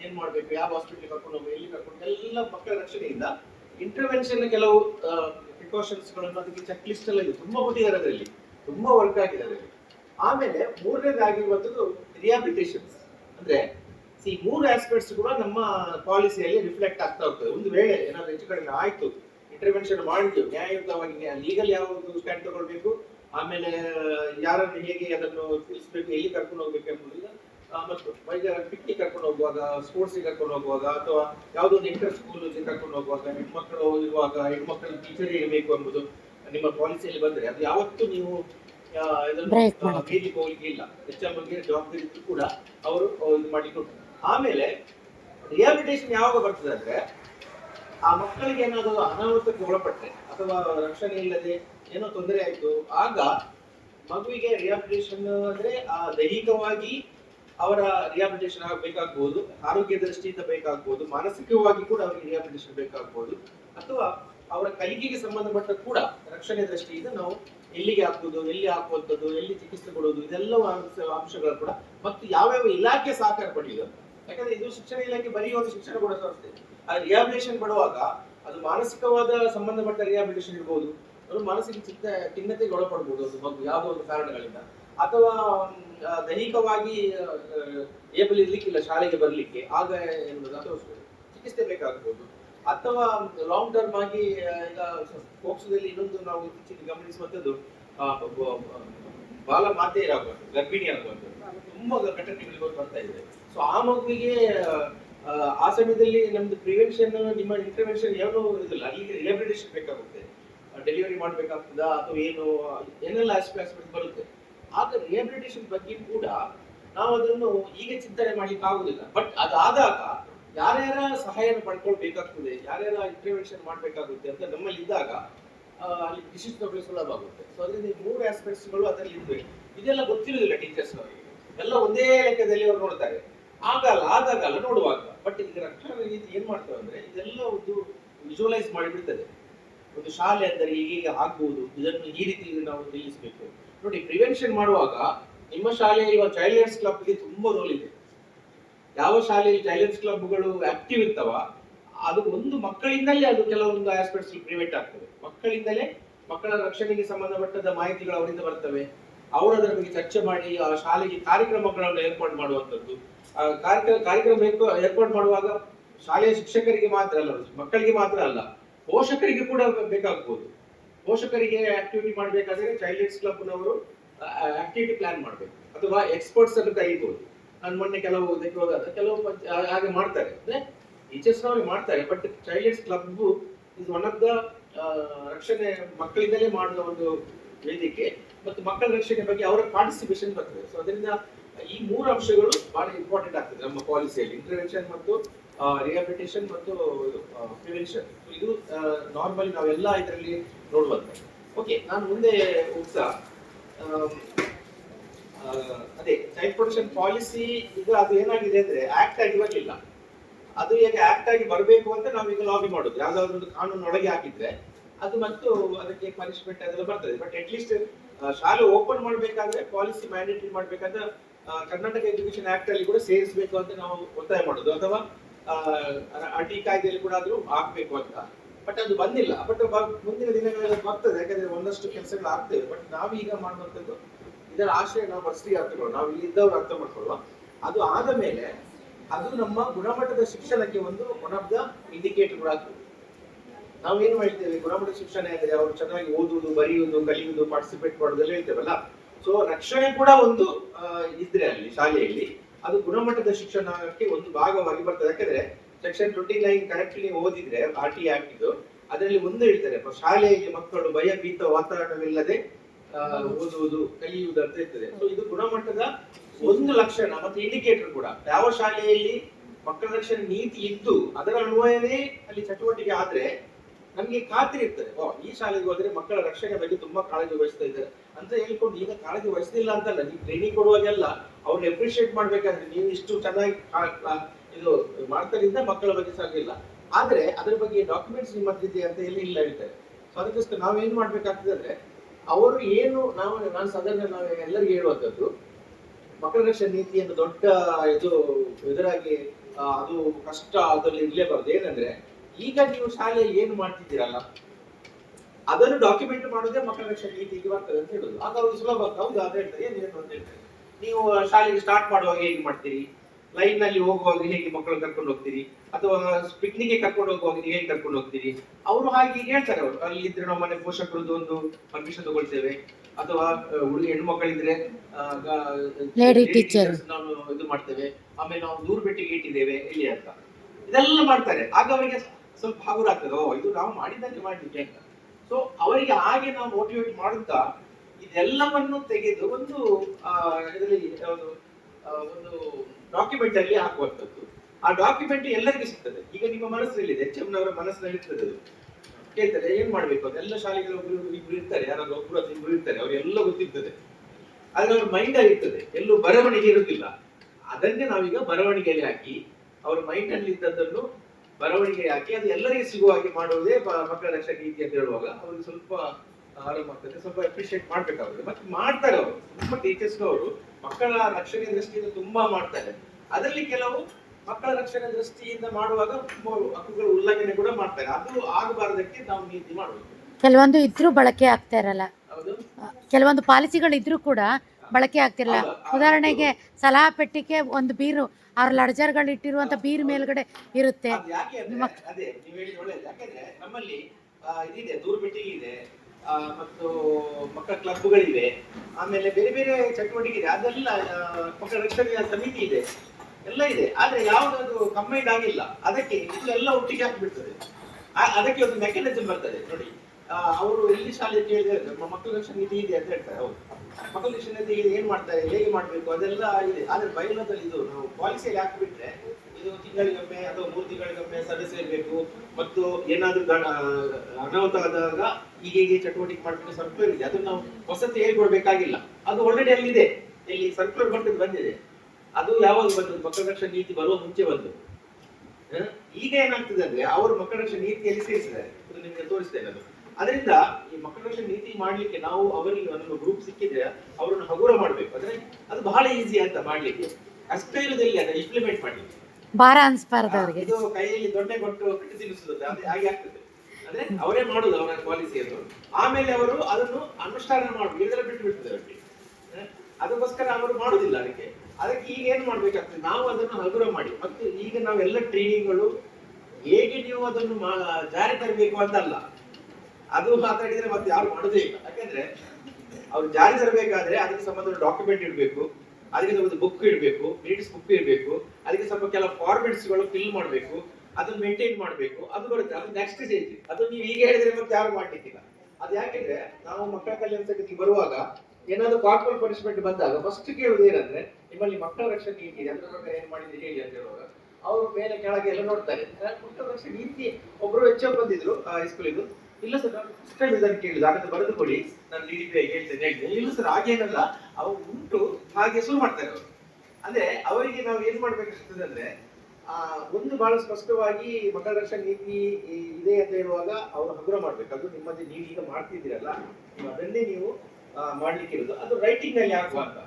ಏನ್ ಮಾಡ್ಬೇಕು, ಯಾವ ಹಾಸ್ಪಿಟಲ್ ಕರ್ಕೊಂಡು ಹೋಗ್ಬೇಕು ಎಲ್ಲಿ ಕರ್ಕೊಂಡು ಎಲ್ಲ ಮಕ್ಕಳ ರಕ್ಷಣೆಯಿಂದ ಇಂಟರ್ವೆನ್ಷನ್ ಕೆಲವು ಪ್ರಿಕಾಷನ್ಸ್ಗಳನ್ನು ಅದಕ್ಕೆ ಚೆಕ್ ಲಿಸ್ಟ್ ಎಲ್ಲ ತುಂಬಾ ಕೊಟ್ಟಿದ್ದಾರೆ ಅದರಲ್ಲಿ. ತುಂಬಾ ವರ್ಕ್ ಆಗಿದೆ ಅದರಲ್ಲಿ ಆಮೇಲೆ ಮೂರನೇದಾಗಿರುವಂಥದ್ದು ರಿಯಾಬಿಲಿಟೇಷನ್ಸ್ ಅಂದ್ರೆ ಈ ಮೂರು ಆಸ್ಪೆಕ್ಟ್ಸ್ ಕೂಡ ನಮ್ಮ ಪಾಲಿಸಿಯಲ್ಲಿ ರಿಫ್ಲೆಕ್ಟ್ ಆಗ್ತಾ ಹೋಗ್ತದೆ. ಒಂದು ವೇಳೆ ಏನಾದ್ರು ಹೆಚ್ಚು ಕಡಿಮೆ ಆಯ್ತು ಇಂಟರ್ವೆನ್ಷನ್ ಮಾಡಿದ್ವಿ ನ್ಯಾಯಯುತವಾಗಿ ಲೀಗಲ್ ಯಾವುದು ಸ್ಟ್ಯಾಂಡ್ ತಗೊಳ್ಬೇಕು, ಆಮೇಲೆ ಯಾರನ್ನು ಹೇಗೆ ಅದನ್ನು ತಿಳಿಸ್ಬೇಕು, ಎಲ್ಲಿ ಕರ್ಕೊಂಡು ಹೋಗ್ಬೇಕು ಎಂಬುದನ್ನ ಮತ್ತು ಈಗ ಪಿಕ್ನಿಕ್ ಕರ್ಕೊಂಡು ಹೋಗುವಾಗ ಸ್ಪೋರ್ಟ್ಸಿಗೆ ಕರ್ಕೊಂಡು ಹೋಗುವಾಗ ಅಥವಾ ಯಾವುದೋ ಒಂದು ಇಂಟರ್ ಸ್ಕೂಲ್ಗೆ ಕರ್ಕೊಂಡು ಹೋಗುವಾಗ ಹೆಣ್ಮಕ್ಳು ಇರುವಾಗ ಹೆಣ್ಮಕ್ಳು ಟೀಚರೇ ಇರಬೇಕು ಎಂಬುದು ನಿಮ್ಮ ಪಾಲಿಸಿಯಲ್ಲಿ ಬಂದ್ರೆ ಅದು ಯಾವತ್ತೂ ನೀವು ಹೋಗ್ಲಿಕ್ಕೆ ಇಲ್ಲ. ಎಚ್ ಎಂ ಬಗ್ಗೆ ಜವಾಬ್ದಾರಿ ಕೂಡ ಅವರು ಇದು ಮಾಡಿಕೊಟ್ಟು. ಆಮೇಲೆ ರಿಹಾಬಿಲಿಟೇಷನ್ ಯಾವಾಗ ಬರ್ತದೆ ಅಂದ್ರೆ ಆ ಮಕ್ಕಳಿಗೆ ಏನಾದರೂ ಅನಾಹುತಕ್ಕೆ ಒಳಪಟ್ಟರೆ ಅಥವಾ ರಕ್ಷಣೆ ಇಲ್ಲದೆ ಏನೋ ತೊಂದರೆ ಆಯ್ತು ಆಗ ಮಗುವಿಗೆ ರಿಹಾಬಿಲಿಟೇಷನ್ ಅಂದ್ರೆ ಆ ದೈಹಿಕವಾಗಿ ಅವರ ರಿಹಾಬಿಲಿಟೇಷನ್ ಬೇಕಾಗ್ಬೋದು ಆರೋಗ್ಯ ದೃಷ್ಟಿಯಿಂದ ಬೇಕಾಗ್ಬೋದು, ಮಾನಸಿಕವಾಗಿ ಕೂಡ ಅವರಿಗೆ ರಿಹಾಬಿಲಿಟೇಷನ್ ಬೇಕಾಗ್ಬೋದು, ಅಥವಾ ಅವರ ಕೈಗೆ ಸಂಬಂಧಪಟ್ಟ ಕೂಡ ರಕ್ಷಣೆ ದೃಷ್ಟಿಯಿಂದ ನಾವು ಎಲ್ಲಿಗೆ ಹಾಕುವುದು, ಎಲ್ಲಿ ಹಾಕುವಂಥದ್ದು, ಎಲ್ಲಿ ಚಿಕಿತ್ಸೆ ಕೊಡುವುದು, ಇದೆಲ್ಲವೂ ಅಂಶ- ಅಂಶಗಳು ಕೂಡ ಮತ್ತು ಯಾವ್ಯಾವ ಇಲಾಖೆ ಸಹಕಾರ ಪಡೆಯುವುದು. ಯಾಕಂದ್ರೆ ಇದು ಶಿಕ್ಷಣ ಇಲಾಖೆ ಬರೀ ಒಂದು ಶಿಕ್ಷಣ ಕೊಡೋ ಸಂಸ್ಥೆ ಆ ರಿಹಾಬಿಲಿಟೇಷನ್ ಕೊಡುವಾಗ ಅದು ಮಾನಸಿಕವಾದ ಸಂಬಂಧಪಟ್ಟ ರಿಹಾಬಿಲಿಟೇಷನ್ ಇರ್ಬೋದು, ಅದು ಮಾನಸಿಕ ಚಿತ್ತ, ಖಿನ್ನತೆಗೆ ಒಳಪಡ್ಬೋದು, ಅದು ಯಾವುದೋ ಒಂದು ಕಾರಣಗಳಿಂದ ಅಥವಾ ದೈಹಿಕವಾಗಿ ಏಬಲ್ ಇರ್ಲಿಕ್ಕಿಲ್ಲ ಶಾಲೆಗೆ ಬರ್ಲಿಕ್ಕೆ. ಆಗ ಎನ್ನುವುದು ಅಥವಾ ಚಿಕಿತ್ಸೆ ಬೇಕಾಗ್ಬೋದು ಅಥವಾ ಲಾಂಗ್ ಟರ್ಮ್ ಆಗಿ ಈಗ ಪೋಕ್ಸೋದಲ್ಲಿ ಇನ್ನೊಂದು ನಾವು ಇತ್ತೀಚೆಗೆ ಗಮನಿಸುವಂಥದ್ದು ಬಾಲ ಮಾತೆಯರಾಗುವಂಥದ್ದು ಗರ್ಭಿಣಿ ಆಗುವಂಥದ್ದು. ತುಂಬಾ ಘಟನೆಗಳು ಬರ್ತಾ ಇದೆ. ಸೊ ಆ ಮಗುವಿಗೆ ಆ, ಆ ಸಮಯದಲ್ಲಿ ನಮ್ದು ಪ್ರಿವೆನ್ಷನ್ ನಿಮ್ಮ ಇಂಟರ್ವೆನ್ಷನ್ ಯಾವ್ದು ಇದಿಲ್ಲ. ಅಲ್ಲಿಗೆ ರಿಹಾಬಿಲಿಟೇಷನ್ ಬೇಕಾಗುತ್ತೆ. ಡೆಲಿವರಿ ಮಾಡ್ಬೇಕಾಗ್ತದಾ ಅಥವಾ ಏನು ಏನೆಲ್ಲ ಆಸ್ಪೆಕ್ಟ್ ಬರುತ್ತೆ. ಆಗ ರಿಹಾಬಿಲಿಟೇಷನ್ ಬಗ್ಗೆ ಕೂಡ ನಾವು ಅದನ್ನು ಈಗ ಚಿಂತನೆ ಮಾಡ್ಲಿಕ್ಕೆ ಆಗುದಿಲ್ಲ ಬಟ್ ಅದಾದಾಗ ಯಾರ್ಯಾರ ಸಹಾಯನ ಪಡ್ಕೊಳ್ಬೇಕಾಗ್ತದೆ, ಯಾರ್ಯಾರ ಇಂಟರ್ವೆನ್ಷನ್ ಮಾಡ್ಬೇಕಾಗುತ್ತೆ ಅಂತ ನಮ್ಮಲ್ಲಿ ಇದ್ದಾಗ ಅಲ್ಲಿ ಡಿಸಿಷನ್ ತಗೊಳ್ಳಿ ಸುಲಭ ಆಗುತ್ತೆ. ಸೊ ಅದರಿಂದ ಈ ಮೂರು ಆಸ್ಪೆಕ್ಟ್ಸ್ಗಳು ಅದರಲ್ಲಿ ಇದ್ವೆ. ಇದೆಲ್ಲ ಗೊತ್ತಿರುವುದಿಲ್ಲ ಟೀಚರ್ಸ್ ಅವರಿಗೆ ಎಲ್ಲ ಒಂದೇ ಲೆಕ್ಕದಲ್ಲಿ ಅವ್ರು ನೋಡ್ತಾರೆ. ಆಗಲ್ಲ ಆದಾಗಲ್ಲ ನೋಡುವಾಗ. ಬಟ್ ಈಗ ರಕ್ಷಣಾ ಏನ್ ಮಾಡ್ತೇವೆ ಅಂದ್ರೆ ಇದೆಲ್ಲ ಒಂದು ವಿಜುವಲೈಸ್ ಮಾಡಿಬಿಡ್ತದೆ. ಒಂದು ಶಾಲೆ ಅಂದರೆ ಹೀಗೆ ಆಗ್ಬಹುದು ಇದನ್ನು ಈ ರೀತಿ ನಾವು ನಿಲ್ಲಿಸಬೇಕು. ನೋಡಿ ಪ್ರಿವೆನ್ಷನ್ ಮಾಡುವಾಗ ನಿಮ್ಮ ಶಾಲೆಯಲ್ಲಿ ಚೈಲ್ಡ್ ಲೈನ್ಸ್ ಕ್ಲಬ್ಗೆ ತುಂಬಾ ರೋಲ್ ಇದೆ. ಯಾವ ಶಾಲೆಯಲ್ಲಿ ಚೈಲ್ಡ್ ಲೈನ್ಸ್ ಕ್ಲಬ್ಗಳು ಆಕ್ಟಿವ್ ಇರ್ತಾವ, ಅದು ಒಂದು ಮಕ್ಕಳಿಂದಲೇ ಅದು ಕೆಲವೊಂದು ಆಸ್ಪೆಕ್ಟ್ಸ್ ಪ್ರಿವೆಂಟ್ ಆಗ್ತದೆ. ಮಕ್ಕಳಿಂದಲೇ ಮಕ್ಕಳ ರಕ್ಷಣೆಗೆ ಸಂಬಂಧಪಟ್ಟದ ಮಾಹಿತಿಗಳು ಅವರಿಂದ ಬರ್ತವೆ. ಅವರು ಅದರ ಬಗ್ಗೆ ಚರ್ಚೆ ಮಾಡಿ, ಆ ಶಾಲೆಗೆ ಕಾರ್ಯಕ್ರಮಗಳನ್ನು ಏರ್ಪಾಡು ಮಾಡುವಂಥದ್ದು. ಕಾರ್ಯಕ್ರಮ ಕಾರ್ಯಕ್ರಮ ಏರ್ಪ- ಏರ್ಪಾಡು ಮಾಡುವಾಗ ಶಾಲೆಯ ಶಿಕ್ಷಕರಿಗೆ ಮಾತ್ರ ಅಲ್ಲ, ಮಕ್ಕಳಿಗೆ ಮಾತ್ರ ಅಲ್ಲ. ಪೋಷಕರಿಗೆ ಕೂಡ ಬೇಕಾಗ್ಬೋದು. ಪೋಷಕರಿಗೆ ಆಕ್ಟಿವಿಟಿ ಮಾಡಬೇಕಾದ್ರೆ ಚೈಲ್ಡ್ ಲೈನ್ಸ್ ಕ್ಲಬ್ನವರು ಆಕ್ಟಿವಿಟಿ ಪ್ಲಾನ್ ಮಾಡಬೇಕು. ಅಥವಾ ಎಕ್ಸ್ಪರ್ಟ್ಸ್ ಅನ್ನು ಕೈಬಹುದು ನಾನು ಮೊನ್ನೆ ಕೆಲವು ಇದಕ್ಕೆ ಹೋದಾಗ, ಕೆಲವು ಹಾಗೆ ಮಾಡ್ತಾರೆ. ಅಂದ್ರೆ ಟೀಚರ್ಸ್ ನವರು ಮಾಡ್ತಾರೆ but child club is one of the ರಕ್ಷಣೆ ಮಕ್ಕಳಿಂದಲೇ ಮಾಡುವ ಒಂದು ವೇದಿಕೆ, ಮತ್ತು ಮಕ್ಕಳ ರಕ್ಷಣೆ ಬಗ್ಗೆ ಅವರ ಪಾರ್ಟಿಸಿಪೇಷನ್ ಬರ್ತದೆ. ಸೊ ಅದರಿಂದ ಈ ಮೂರು ಅಂಶಗಳು ಬಹಳ ಇಂಪಾರ್ಟೆಂಟ್ ಆಗ್ತದೆ ನಮ್ಮ ಪಾಲಿಸಿಯಲ್ಲಿ ಇಂಟರ್ವೆನ್ಷನ್ ಮತ್ತು ರಿಹಾಬಿಲಿಟೇಷನ್ ಮತ್ತು ಪ್ರಿವೆನ್ಷನ್ ಇದು ನಾರ್ಮಲಿ ನಾವೆಲ್ಲ ಇದರಲ್ಲಿ ನೋಡುವಂತ. ಓಕೆ ನಾನು ಮುಂದೆ ಹೋಗ್ತಾ ಅದೇ ಚೈಲ್ಡ್ ಪ್ರೊಟೆಕ್ಷನ್ ಪಾಲಿಸಿ ಈಗ ಅದು ಏನಾಗಿದೆ ಅಂದ್ರೆ ಆಕ್ಟ್ ಆಗಿ ಬರ್ಲಿಲ್ಲ. ಅದು ಈಗ ಆಕ್ಟ್ ಆಗಿ ಬರಬೇಕು ಅಂತ ನಾವೀಗ ಲಾಬಿ ಮಾಡೋದು ಯಾವ್ದಾದ್ರು ಒಂದು ಕಾನೂನು ಒಳಗೆ ಹಾಕಿದ್ರೆ, ಅದು ಮತ್ತು ಅದಕ್ಕೆ ಪನಿಷ್ಮೆಂಟ್ ಅದೆಲ್ಲ ಬರ್ತದೆ. ಬಟ್ ಅಟ್ ಲೀಸ್ಟ್ ಶಾಲೆ ಓಪನ್ ಮಾಡಬೇಕಾದ್ರೆ ಪಾಲಿಸಿ ಮ್ಯಾಂಡೇಟರಿ ಮಾಡಬೇಕಾದ್ರೆ ಕರ್ನಾಟಕ ಎಜುಕೇಶನ್ ಆಕ್ಟ್ ಅಲ್ಲಿ ಕೂಡ ಸೇರಿಸಬೇಕು ಅಂತ ನಾವು ಒತ್ತಾಯ ಮಾಡೋದು. ಅಥವಾ ಅಟಿ ಕಾಯ್ದೆಯಲ್ಲಿ ಕೂಡ ಆದ್ರೂ ಹಾಕ್ಬೇಕು ಅಂತ. ಬಟ್ ಅದು ಬಂದಿಲ್ಲ. ಬಟ್ ಮುಂದಿನ ದಿನಗಳಲ್ಲಿ ಬರ್ತದೆ. ಯಾಕಂದ್ರೆ ಒಂದಷ್ಟು ಕೆಲಸಗಳು ಆಗ್ತೇವೆ ಬಟ್ ನಾವೀಗ ಮಾಡುವಂಥದ್ದು ಇದರ ಆಶಯ ನಾವು ಫಸ್ಟಿಗೆ ಅರ್ಥ ನಾವು ಇಲ್ಲಿ ಇದ್ದವ್ರು ಅರ್ಥ ಮಾಡ್ಕೊಳ್ಳುವ. ಅದು ಆದ ಮೇಲೆ ಅದು ನಮ್ಮ ಗುಣಮಟ್ಟದ ಶಿಕ್ಷಣಕ್ಕೆ ಒಂದು ಒನ್ ಆಫ್ ದ ಇಂಡಿಕೇಟರ್ ಆಗ್ತದೆ. ನಾವೇನು ಹೇಳ್ತೇವೆ? ಗುಣಮಟ್ಟದ ಶಿಕ್ಷಣ ಅಂದ್ರೆ ಅವರು ಚೆನ್ನಾಗಿ ಓದುವುದು, ಬರೆಯುವುದು, ಕಲಿಯುವುದು ಪಾರ್ಟಿಸಿಪೇಟ್ ಮಾಡೋದೆಲ್ಲ ಹೇಳ್ತೇವಲ್ಲ. ಸೊ ರಕ್ಷಣೆ ಕೂಡ ಒಂದು ಇದ್ರೆ ಅಲ್ಲಿ, ಶಾಲೆಯಲ್ಲಿ. ಅದು ಗುಣಮಟ್ಟದ ಶಿಕ್ಷಣಕ್ಕೆ ಒಂದು ಭಾಗವಾಗಿ ಬರ್ತದೆ. ಯಾಕಂದ್ರೆ ಸೆಕ್ಷನ್ ಟ್ವೆಂಟಿ ನೈನ್ ಕರೆಕ್ಟ್ಲಿ ಓದಿದ್ರೆ ಆರ್ ಟಿ ಆಕ್ಟ್ ಇದು ಅದರಲ್ಲಿ ಮುಂದೆ ಹೇಳ್ತಾರೆ ಶಾಲೆಯಲ್ಲಿ ಮಕ್ಕಳು ಭಯಭೀತ ವಾತಾವರಣವಿಲ್ಲದೆ ಓದುವುದು, ಕಲಿಯುವುದು ಅಂತ ಇರ್ತದೆ. ಸೊ ಇದು ಗುಣಮಟ್ಟದ ಒಂದು ಲಕ್ಷಣ ಮತ್ತೆ ಇಂಡಿಕೇಟರ್ ಕೂಡ. ಯಾವ ಶಾಲೆಯಲ್ಲಿ ಮಕ್ಕಳ ರಕ್ಷಣೆ ನೀತಿ ಇದ್ದು, ಅದರ ಅನ್ವಯವೇ ಅಲ್ಲಿ ಚಟುವಟಿಕೆ ಆದ್ರೆ ನಮ್ಗೆ ಖಾತ್ರಿ ಇರ್ತದೆ. ಓ, ಈ ಶಾಲೆಗೆ ಹೋದ್ರೆ ಮಕ್ಕಳ ರಕ್ಷಣೆ ಬಗ್ಗೆ ತುಂಬಾ ಕಾಳಜಿ ವಹಿಸ್ತಾ ಇದ್ದಾರೆ ಅಂತ ಹೇಳ್ಕೊಂಡು ಈಗ ಕಾಳಜಿ ವಹಿಸ್ತಿಲ್ಲ ಅಂತಲ್ಲ, ನೀವು ಟ್ರೈನಿಂಗ್ ಕೊಡುವಾಗೆಲ್ಲ ಅವ್ರನ್ನ ಎಪ್ರಿಷಿಯೇಟ್ ಮಾಡ್ಬೇಕಾದ್ರೆ ನೀವು ಇಷ್ಟು ಚೆನ್ನಾಗಿ ಇದು ಮಾಡ್ತಾರಿಂದ ಮಕ್ಕಳ ಬಗ್ಗೆ ಸಾಗಿಲ್ಲ ಆದ್ರೆ ಅದ್ರ ಬಗ್ಗೆ ಡಾಕ್ಯುಮೆಂಟ್ಸ್ ನಿಮ್ಮ ಹತ್ರ ಇದೆ ಅಂತ ಎಲ್ಲಿ ಇಲ್ಲ ಹೇಳ್ತಾರೆ. ಸೊ ಅದಕ್ಕೋಸ್ಕರ ನಾವೇನ್ ಮಾಡ್ಬೇಕಾಗ್ತದೆ ಅಂದ್ರೆ, ಅವರು ಏನು ನಾವು, ನಾನು ಸಾಧಾರಣ ನಾವು ಎಲ್ಲರಿಗೂ ಹೇಳುವಂಥದ್ದು, ಮಕ್ಕಳ ರಕ್ಷಣೆ ನೀತಿಯನ್ನು ದೊಡ್ಡ, ಇದು, ಎದುರಾಗಿ ಅದು ಕಷ್ಟ ಅದರಲ್ಲಿ ಇರ್ಲೇಬಾರ್ದು. ಏನಂದ್ರೆ ಈಗ ನೀವು ಶಾಲೆಯಲ್ಲಿ ಏನು ಮಾಡ್ತಿದ್ದೀರಲ್ಲ ಅದನ್ನು ಡಾಕ್ಯುಮೆಂಟ್ ಮಾಡೋದೇ ಮಕ್ಕಳ ರಕ್ಷಣೆ ನೀತಿಗೆ ಬರ್ತದೆ ಅಂತ ಹೇಳುದು. ಆಗ ಅವ್ರಿಗೆ ಸುಲಭ. ಹೌದು ಅದೇ ಹೇಳ್ತಾರೆ ಏನು ಏನು ಅಂತ ಹೇಳ್ತಾರೆ. ನೀವು ಶಾಲೆಗೆ ಸ್ಟಾರ್ಟ್ ಮಾಡುವಾಗ ಹೇಗೆ ಮಾಡ್ತೀರಿ? ಲೈನ್ನಲ್ಲಿ ಹೋಗುವಾಗ ಹೇಗೆ ಮಕ್ಕಳು ಕರ್ಕೊಂಡು ಹೋಗ್ತೀರಿ? ಅಥವಾ ಪಿಕ್ನಿಕ್ ಕರ್ಕೊಂಡು ಹೋಗುವಾಗ ನೀವು ಹೇಗೆ ಕರ್ಕೊಂಡು ಹೋಗ್ತೀರಿ? ಅವರು ಹಾಗೆ ಹೀಗೆ ಹೇಳ್ತಾರೆ ಅವರು. ಅಲ್ಲಿ ಇದ್ರೆ ನಾವು ಮನೆ ಪೋಷಕರದ್ದು ಒಂದು ಪರ್ಮಿಷನ್ ತಗೊಳ್ತೇವೆ. ಅಥವಾ ಹುಡುಗಿ ಹೆಣ್ಣು ಮಕ್ಕಳಿದ್ರೆ ಗ- ನಾವು ಇದು ಮಾಡ್ತೇವೆ. ಆಮೇಲೆ ನಾವು ದೂರ ಬೆಟ್ಟಿಗೆ ಇಟ್ಟಿದ್ದೇವೆ. ಇಲ್ಲಿ ಅಂತ ಇದೆಲ್ಲ ಮಾಡ್ತಾರೆ. ಆಗ ಅವರಿಗೆ ಸ್ವಲ್ಪ ಹಗುರ ಆಗ್ತದೆ ಇದು ನಾವು ಮಾಡಿದ್ದಕ್ಕೆ ಮಾಡ್ಲಿಕ್ಕೆ ಅಂತ. ಸೊ ಅವರಿಗೆ ಹಾಗೆ ನಾವು ಮೋಟಿವೇಟ್ ಮಾಡುತ್ತಾ, ಇದೆಲ್ಲವನ್ನು ತೆಗೆದು ಒಂದು ಇದರಲ್ಲಿ ಒಂದು ಒಂದು ಡಾಕ್ಯುಮೆಂಟ್ ಅಲ್ಲಿ ಹಾಕುವಂಥದ್ದು. ಆ ಡಾಕ್ಯುಮೆಂಟ್ ಎಲ್ಲರಿಗೂ ಸಿಗ್ತದೆ. ಈಗ ನಿಮ್ಮ ಮನಸ್ಸಲ್ಲಿ ಎಚ್ ಎಂ ಅವರ ಮನಸ್ಸಿನಲ್ಲಿ ಇರ್ತದೆ ಕೇಳ್ತಾರೆ, ಏನ್ ಮಾಡ್ಬೇಕು? ಅದೆಲ್ಲ ಶಾಲೆಗಳು ಒಬ್ರು, ಇಬ್ರು ಇರ್ತಾರೆ. ಯಾರಾದ್ರೂ ಒಬ್ರು ಅಥವಾ ಇಬ್ರು ಇರ್ತಾರೆ. ಅವರೆಲ್ಲ ಗೊತ್ತಿರ್ತದೆ. ಆದ್ರೆ ಅವ್ರ ಮೈಂಡ್ ಅಲ್ಲಿ ಎಲ್ಲೂ ಬರವಣಿಗೆ ಇರುವುದಿಲ್ಲ ಅದನ್ನೇ ನಾವೀಗ ಬರವಣಿಗೆಯಲ್ಲಿ ಹಾಕಿ, ಅವ್ರ ಮೈಂಡ್ ಅಲ್ಲಿ ಇದ್ದದ್ದನ್ನು ಬರವಣಿಗೆ ಹಾಕಿ ಅದು ಎಲ್ಲರಿಗೂ ಸಿಗುವ ಹಾಗೆ ಮಾಡುವುದೇ ಮಕ್ಕಳ ರಕ್ಷಕ ನೀತಿ ಅಂತ ಹೇಳುವಾಗ ಅವ್ರಿಗೆ ಸ್ವಲ್ಪ ಆರಾಮ ಆಗ್ತದೆ ಸ್ವಲ್ಪ ಅಪ್ರಿಶಿಯೇಟ್ ಮಾಡ್ಬೇಕಾಗುತ್ತೆ. ಮತ್ತೆ ಮಾಡ್ತಾರೆ ಅವರು. ತುಂಬ ಟೀಚರ್ಸ್ ಅವರು. ಮಕ್ಕಳ ರಕ್ಷಣೆ ದೃಷ್ಟಿಯಿಂದ ತುಂಬಾ ಮಾಡ್ತಾರೆ. ಅದರಲ್ಲಿ ಕೆಲವು ಮಕ್ಕಳ ರಕ್ಷಣೆ ದೃಷ್ಟಿಯಿಂದ ಮಾಡುವಾಗ ಹಕ್ಕುಗಳ ಉಲ್ಲಂಘನೆ ಕೂಡ ಮಾಡ್ತಾರೆ. ಅದು ಆಗಬಾರದಕ್ಕೆ ನಾವು ನೀತಿ ಮಾಡಬೇಕು. ಕೆಲವೊಂದು ಇದ್ರೂ ಬಳಕೆ ಆಗ್ತಾ ಇರಲ್ಲ. ಕೆಲವೊಂದು ಪಾಲಿಸಿಗಳು ಇದ್ರೂ ಕೂಡ ಬಳಕೆ ಆಗ್ತಿರಲ್ಲ. ಉದಾಹರಣೆಗೆ ಸಲಹಾ ಪೆಟ್ಟಿಗೆ ಒಂದು ಬೀರು ಅವ್ರ ಲಡ್ಜರ್ಗಳು ಇಟ್ಟಿರುವಂತ ಬೀರ್ ಮೇಲ್ಗಡೆ ಇರುತ್ತೆ. ಅದು ನೀವು ಹೇಳಿದ ಒಳ್ಳೇದು. ಯಾಕಂದ್ರೆ ನಮ್ಮಲ್ಲಿ ಆ, ಇದಿದೆ ದೂರು ಇದೆ ಆ, ಮತ್ತು ಮಕ್ಕಳ ಕ್ಲಬ್ಗಳಿವೆ. ಆಮೇಲೆ ಬೇರೆ ಬೇರೆ ಚಟುವಟಿಕೆ ಇದೆ ಅದೆಲ್ಲ ಆ, ಮಕ್ಕಳ ರಕ್ಷಣೆಯ ಸಮಿತಿ ಇದೆ. ಎಲ್ಲ ಇದೆ. ಆದ್ರೆ ಯಾವುದದು ಕಂಬೈಂಡ್ ಆಗಿಲ್ಲ. ಅದಕ್ಕೆ ಇದು ಎಲ್ಲ ಒಟ್ಟಿಗೆ ಹಾಕ್ಬಿಡ್ತದೆ. ಆ- ಅದಕ್ಕೆ ಒಂದು ಮೆಕ್ಯಾನಿಸಮ್ ಬರ್ತದೆ. ನೋಡಿ ಅವರು ಎಲ್ಲಿ ಶಾಲೆ ಕೇಳಿದ್ರೆ ನಮ್ಮ ಮಕ್ಕಳ ರಕ್ಷಣೆ ನೀತಿ ಇದೆ ಅಂತ ಹೇಳ್ತಾರೆ. ಹೌದು. ನೀತಿ ಏನ್ ಮಾಡ್ತಾರೆ, ಹೇಗೆ ಮಾಡ್ಬೇಕು ಅದೆಲ್ಲ ಇದೆ. ಆದ್ರೆ ಬೈಲದಲ್ಲಿ ಇದು ನಾವು ಪಾಲಿಸಿಯಲ್ಲಿ ಹಾಕಿಬಿಟ್ರೆ ಇದು ತಿಂಗಳಿಗೊಮ್ಮೆ ಅಥವಾ ಮೂರು ತಿಂಗಳಿಗೊಮ್ಮೆ ಸದಸ್ಯ ಇರಬೇಕು ಮತ್ತು ಏನಾದ್ರೂ ಅನಾಹುತ ಆದಾಗ ಹೀಗೆ ಹೀಗೆ ಚಟುವಟಿಕೆ ಮಾಡಬೇಕು ಸರ್ಕ್ಯುಲರ್ ಇದೆ. ಅದನ್ನ ನಾವು ಹೊಸತು ಹೇಳ್ಕೊಡ್ಬೇಕಾಗಿಲ್ಲ ಅದು ಆಲ್ರೆಡಿ ಅಲ್ಲಿದೆ ಇಲ್ಲಿ ಸರ್ಕ್ಯುಲರ್ ಬರ್ತದೆ ಬಂದಿದೆ. ಅದು ಯಾವಾಗ ಬಂದದ್ದು ಮಕ್ಕಳ ರಕ್ಷಣಾ ನೀತಿ ಬರುವ ಮುಂಚೆ ಬಂದು? ಈಗ ಏನಾಗ್ತದೆ ಅಂದ್ರೆ ಅವರು ಮಕ್ಕಳ ರಕ್ಷಣಾ ನೀತಿಯಲ್ಲಿ ಸೇರಿಸಿದ್ದಾರೆ. ನಿಮಗೆ ತೋರಿಸ್ತೇನೆ ಅದು. ಅದರಿಂದ ಈ ಮಕ್ಕಳ ನೀತಿ ಮಾಡ್ಲಿಕ್ಕೆ ನಾವು ಅವರಿಗೆ ನಮ್ಮ ಗ್ರೂಪ್ ಸಿಕ್ಕಿದ್ರೆ ಅವರನ್ನು ಹಗುರ ಮಾಡ್ಬೇಕು. ಅಂದ್ರೆ ಅದು ಬಹಳ ಈಸಿ ಅಂತ ಮಾಡ್ಲಿಕ್ಕೆ. ಅಷ್ಟೇ ಅದನ್ನ ಇಂಪ್ಲಿಮೆಂಟ್ ಮಾಡ್ಲಿಕ್ಕೆ. ಭಾರ ಅನ್ಸ್ಬಾರ್ದು ಅವ್ರಿಗೆ ಇದು ಕೈಯಲ್ಲಿ ದೊಡ್ಡ ಕೊಟ್ಟು ಕಟ್ಟಿ ತಿನ್ನಿಸುತ್ತದೆ ಅದು ಹಾಗೆ ಆಗ್ತದೆ. ಅಂದ್ರೆ ಅವರೇ ಮಾಡುದು ಅವರ ಪಾಲಿಸಿಯನ್ನು ಆಮೇಲೆ ಅವರು ಅದನ್ನು ಅನುಷ್ಠಾನ ಮಾಡುದು ಇದೆಲ್ಲ ಬಿಟ್ಟು ಬಿಡ್ತದೆ ಅವರಿಗೆ. ಅದಕ್ಕೋಸ್ಕರ ಅವರು ಮಾಡುದಿಲ್ಲ ಅದಕ್ಕೆ. ಅದಕ್ಕೆ ಈಗ ಏನ್ ಮಾಡ್ಬೇಕಾಗ್ತದೆ ನಾವು ಅದನ್ನು ಹಗುರ ಮಾಡಿ. ಮತ್ತು ಈಗ ನಾವೆಲ್ಲ ಟ್ರೈನಿಂಗ್ಗಳು ಹೇಗೆ ನೀವು ಅದನ್ನು ಜಾರಿ ತರಬೇಕು ಅಂತಲ್ಲ. ಅದು ಮಾತಾಡಿದ್ರೆ ಮತ್ತೆ ಯಾರು ಮಾಡೋದೇ ಇಲ್ಲ. ಯಾಕಂದ್ರೆ ಅವ್ರು ಜಾರಿ ತರಬೇಕಾದ್ರೆ ಅದಕ್ಕೆ ಸಂಬಂಧ ಡಾಕ್ಯುಮೆಂಟ್ ಇಡಬೇಕು, ಅದಕ್ಕೆ ಒಂದು ಬುಕ್ ಇಡಬೇಕು ನೀಡ್ಸ್ ಬುಕ್ ಇರಬೇಕು ಅದಕ್ಕೆ ಸ್ವಲ್ಪ ಕೆಲವು ಫಾರ್ಮೆಟ್ಸ್ಗಳು ಫಿಲ್ ಮಾಡಬೇಕು, ಅದನ್ನ ಮೇಂಟೈನ್ ಮಾಡಬೇಕು, ಅದು ಬರುತ್ತೆ. ಅದು ನೆಕ್ಸ್ಟ್ ಸ್ಟೇಜ್ ಅದು ನೀವು ಈಗ ಹೇಳಿದ್ರೆ ಮತ್ತೆ ಯಾರು ಮಾಡ್ಲಿಕ್ಕಿಲ್ಲ. ಅದು ಯಾಕೆಂದ್ರೆ ನಾವು ಮಕ್ಕಳ ಕಲ್ಯಾಣ ಸಮಿತಿಗೆ ಬರುವಾಗ ಏನಾದ್ರು ಕಾರ್ಪೊರೇಟ್ ಪನಿಷ್ಮೆಂಟ್ ಬಂದಾಗ ಫಸ್ಟ್ ಕೇಳುದು ಏನಂದ್ರೆ, ನಿಮ್ಮಲ್ಲಿ ಮಕ್ಕಳ ರಕ್ಷಣೆ ನೀತಿ ಇದೆ ಅದ್ರ ಪ್ರಕಾರ ಏನ್ ಮಾಡಿದ್ರೆ ಹೇಳಿ ಅಂತ ಹೇಳುವಾಗ ಅವರು ಮೇಲೆ ಕೆಳಗೆ ಎಲ್ಲ ನೋಡ್ತಾರೆ. ಮಕ್ಕಳ ರಕ್ಷಣೆ ನೀತಿ ಒಬ್ರು ಹೆಚ್ಚು ಬಂದಿದ್ರು ಹೈಸ್ಕೂಲಿದ್ದು ಇಲ್ಲ ಸರ್, ನಾನು ಇದನ್ನು ಕೇಳಿದ ಅದನ್ನು ಬರೆದು ನಾನು ಡಿ ಡಿ ಪಿ ಹೇಳ್ತೇನೆ. ಹೇಳ್ತೇನೆ. ಇಲ್ಲ ಸರ್ ಹಾಗೇನಲ್ಲ ಅವು ಉಂಟು, ಹಾಗೆ ಶುರು ಮಾಡ್ತಾರೆ ಅವರು. ಅಂದ್ರೆ ಅವರಿಗೆ ನಾವು ಏನ್ ಮಾಡ್ಬೇಕಾಗ್ತದೆ ಅಂದ್ರೆ ಒಂದು ಬಹಳ ಸ್ಪಷ್ಟವಾಗಿ ರಕ್ಷಣೆ ನೀತಿ ಇದೆ ಅಂತ ಹೇಳುವಾಗ ಅವರು ಹಗುರ ಮಾಡ್ಬೇಕು. ಅದು ನಿಮ್ಮಲ್ಲಿ ನೀವು ಈಗ ಮಾಡ್ತಿದ್ದೀರಲ್ಲ ಅದನ್ನೇ ನೀವು ಮಾಡ್ಲಿಕ್ಕೆ ಇರೋದು ಅದು ರೈಟಿಂಗ್ನಲ್ಲಿ ಹಾಕುವ ಅಂತ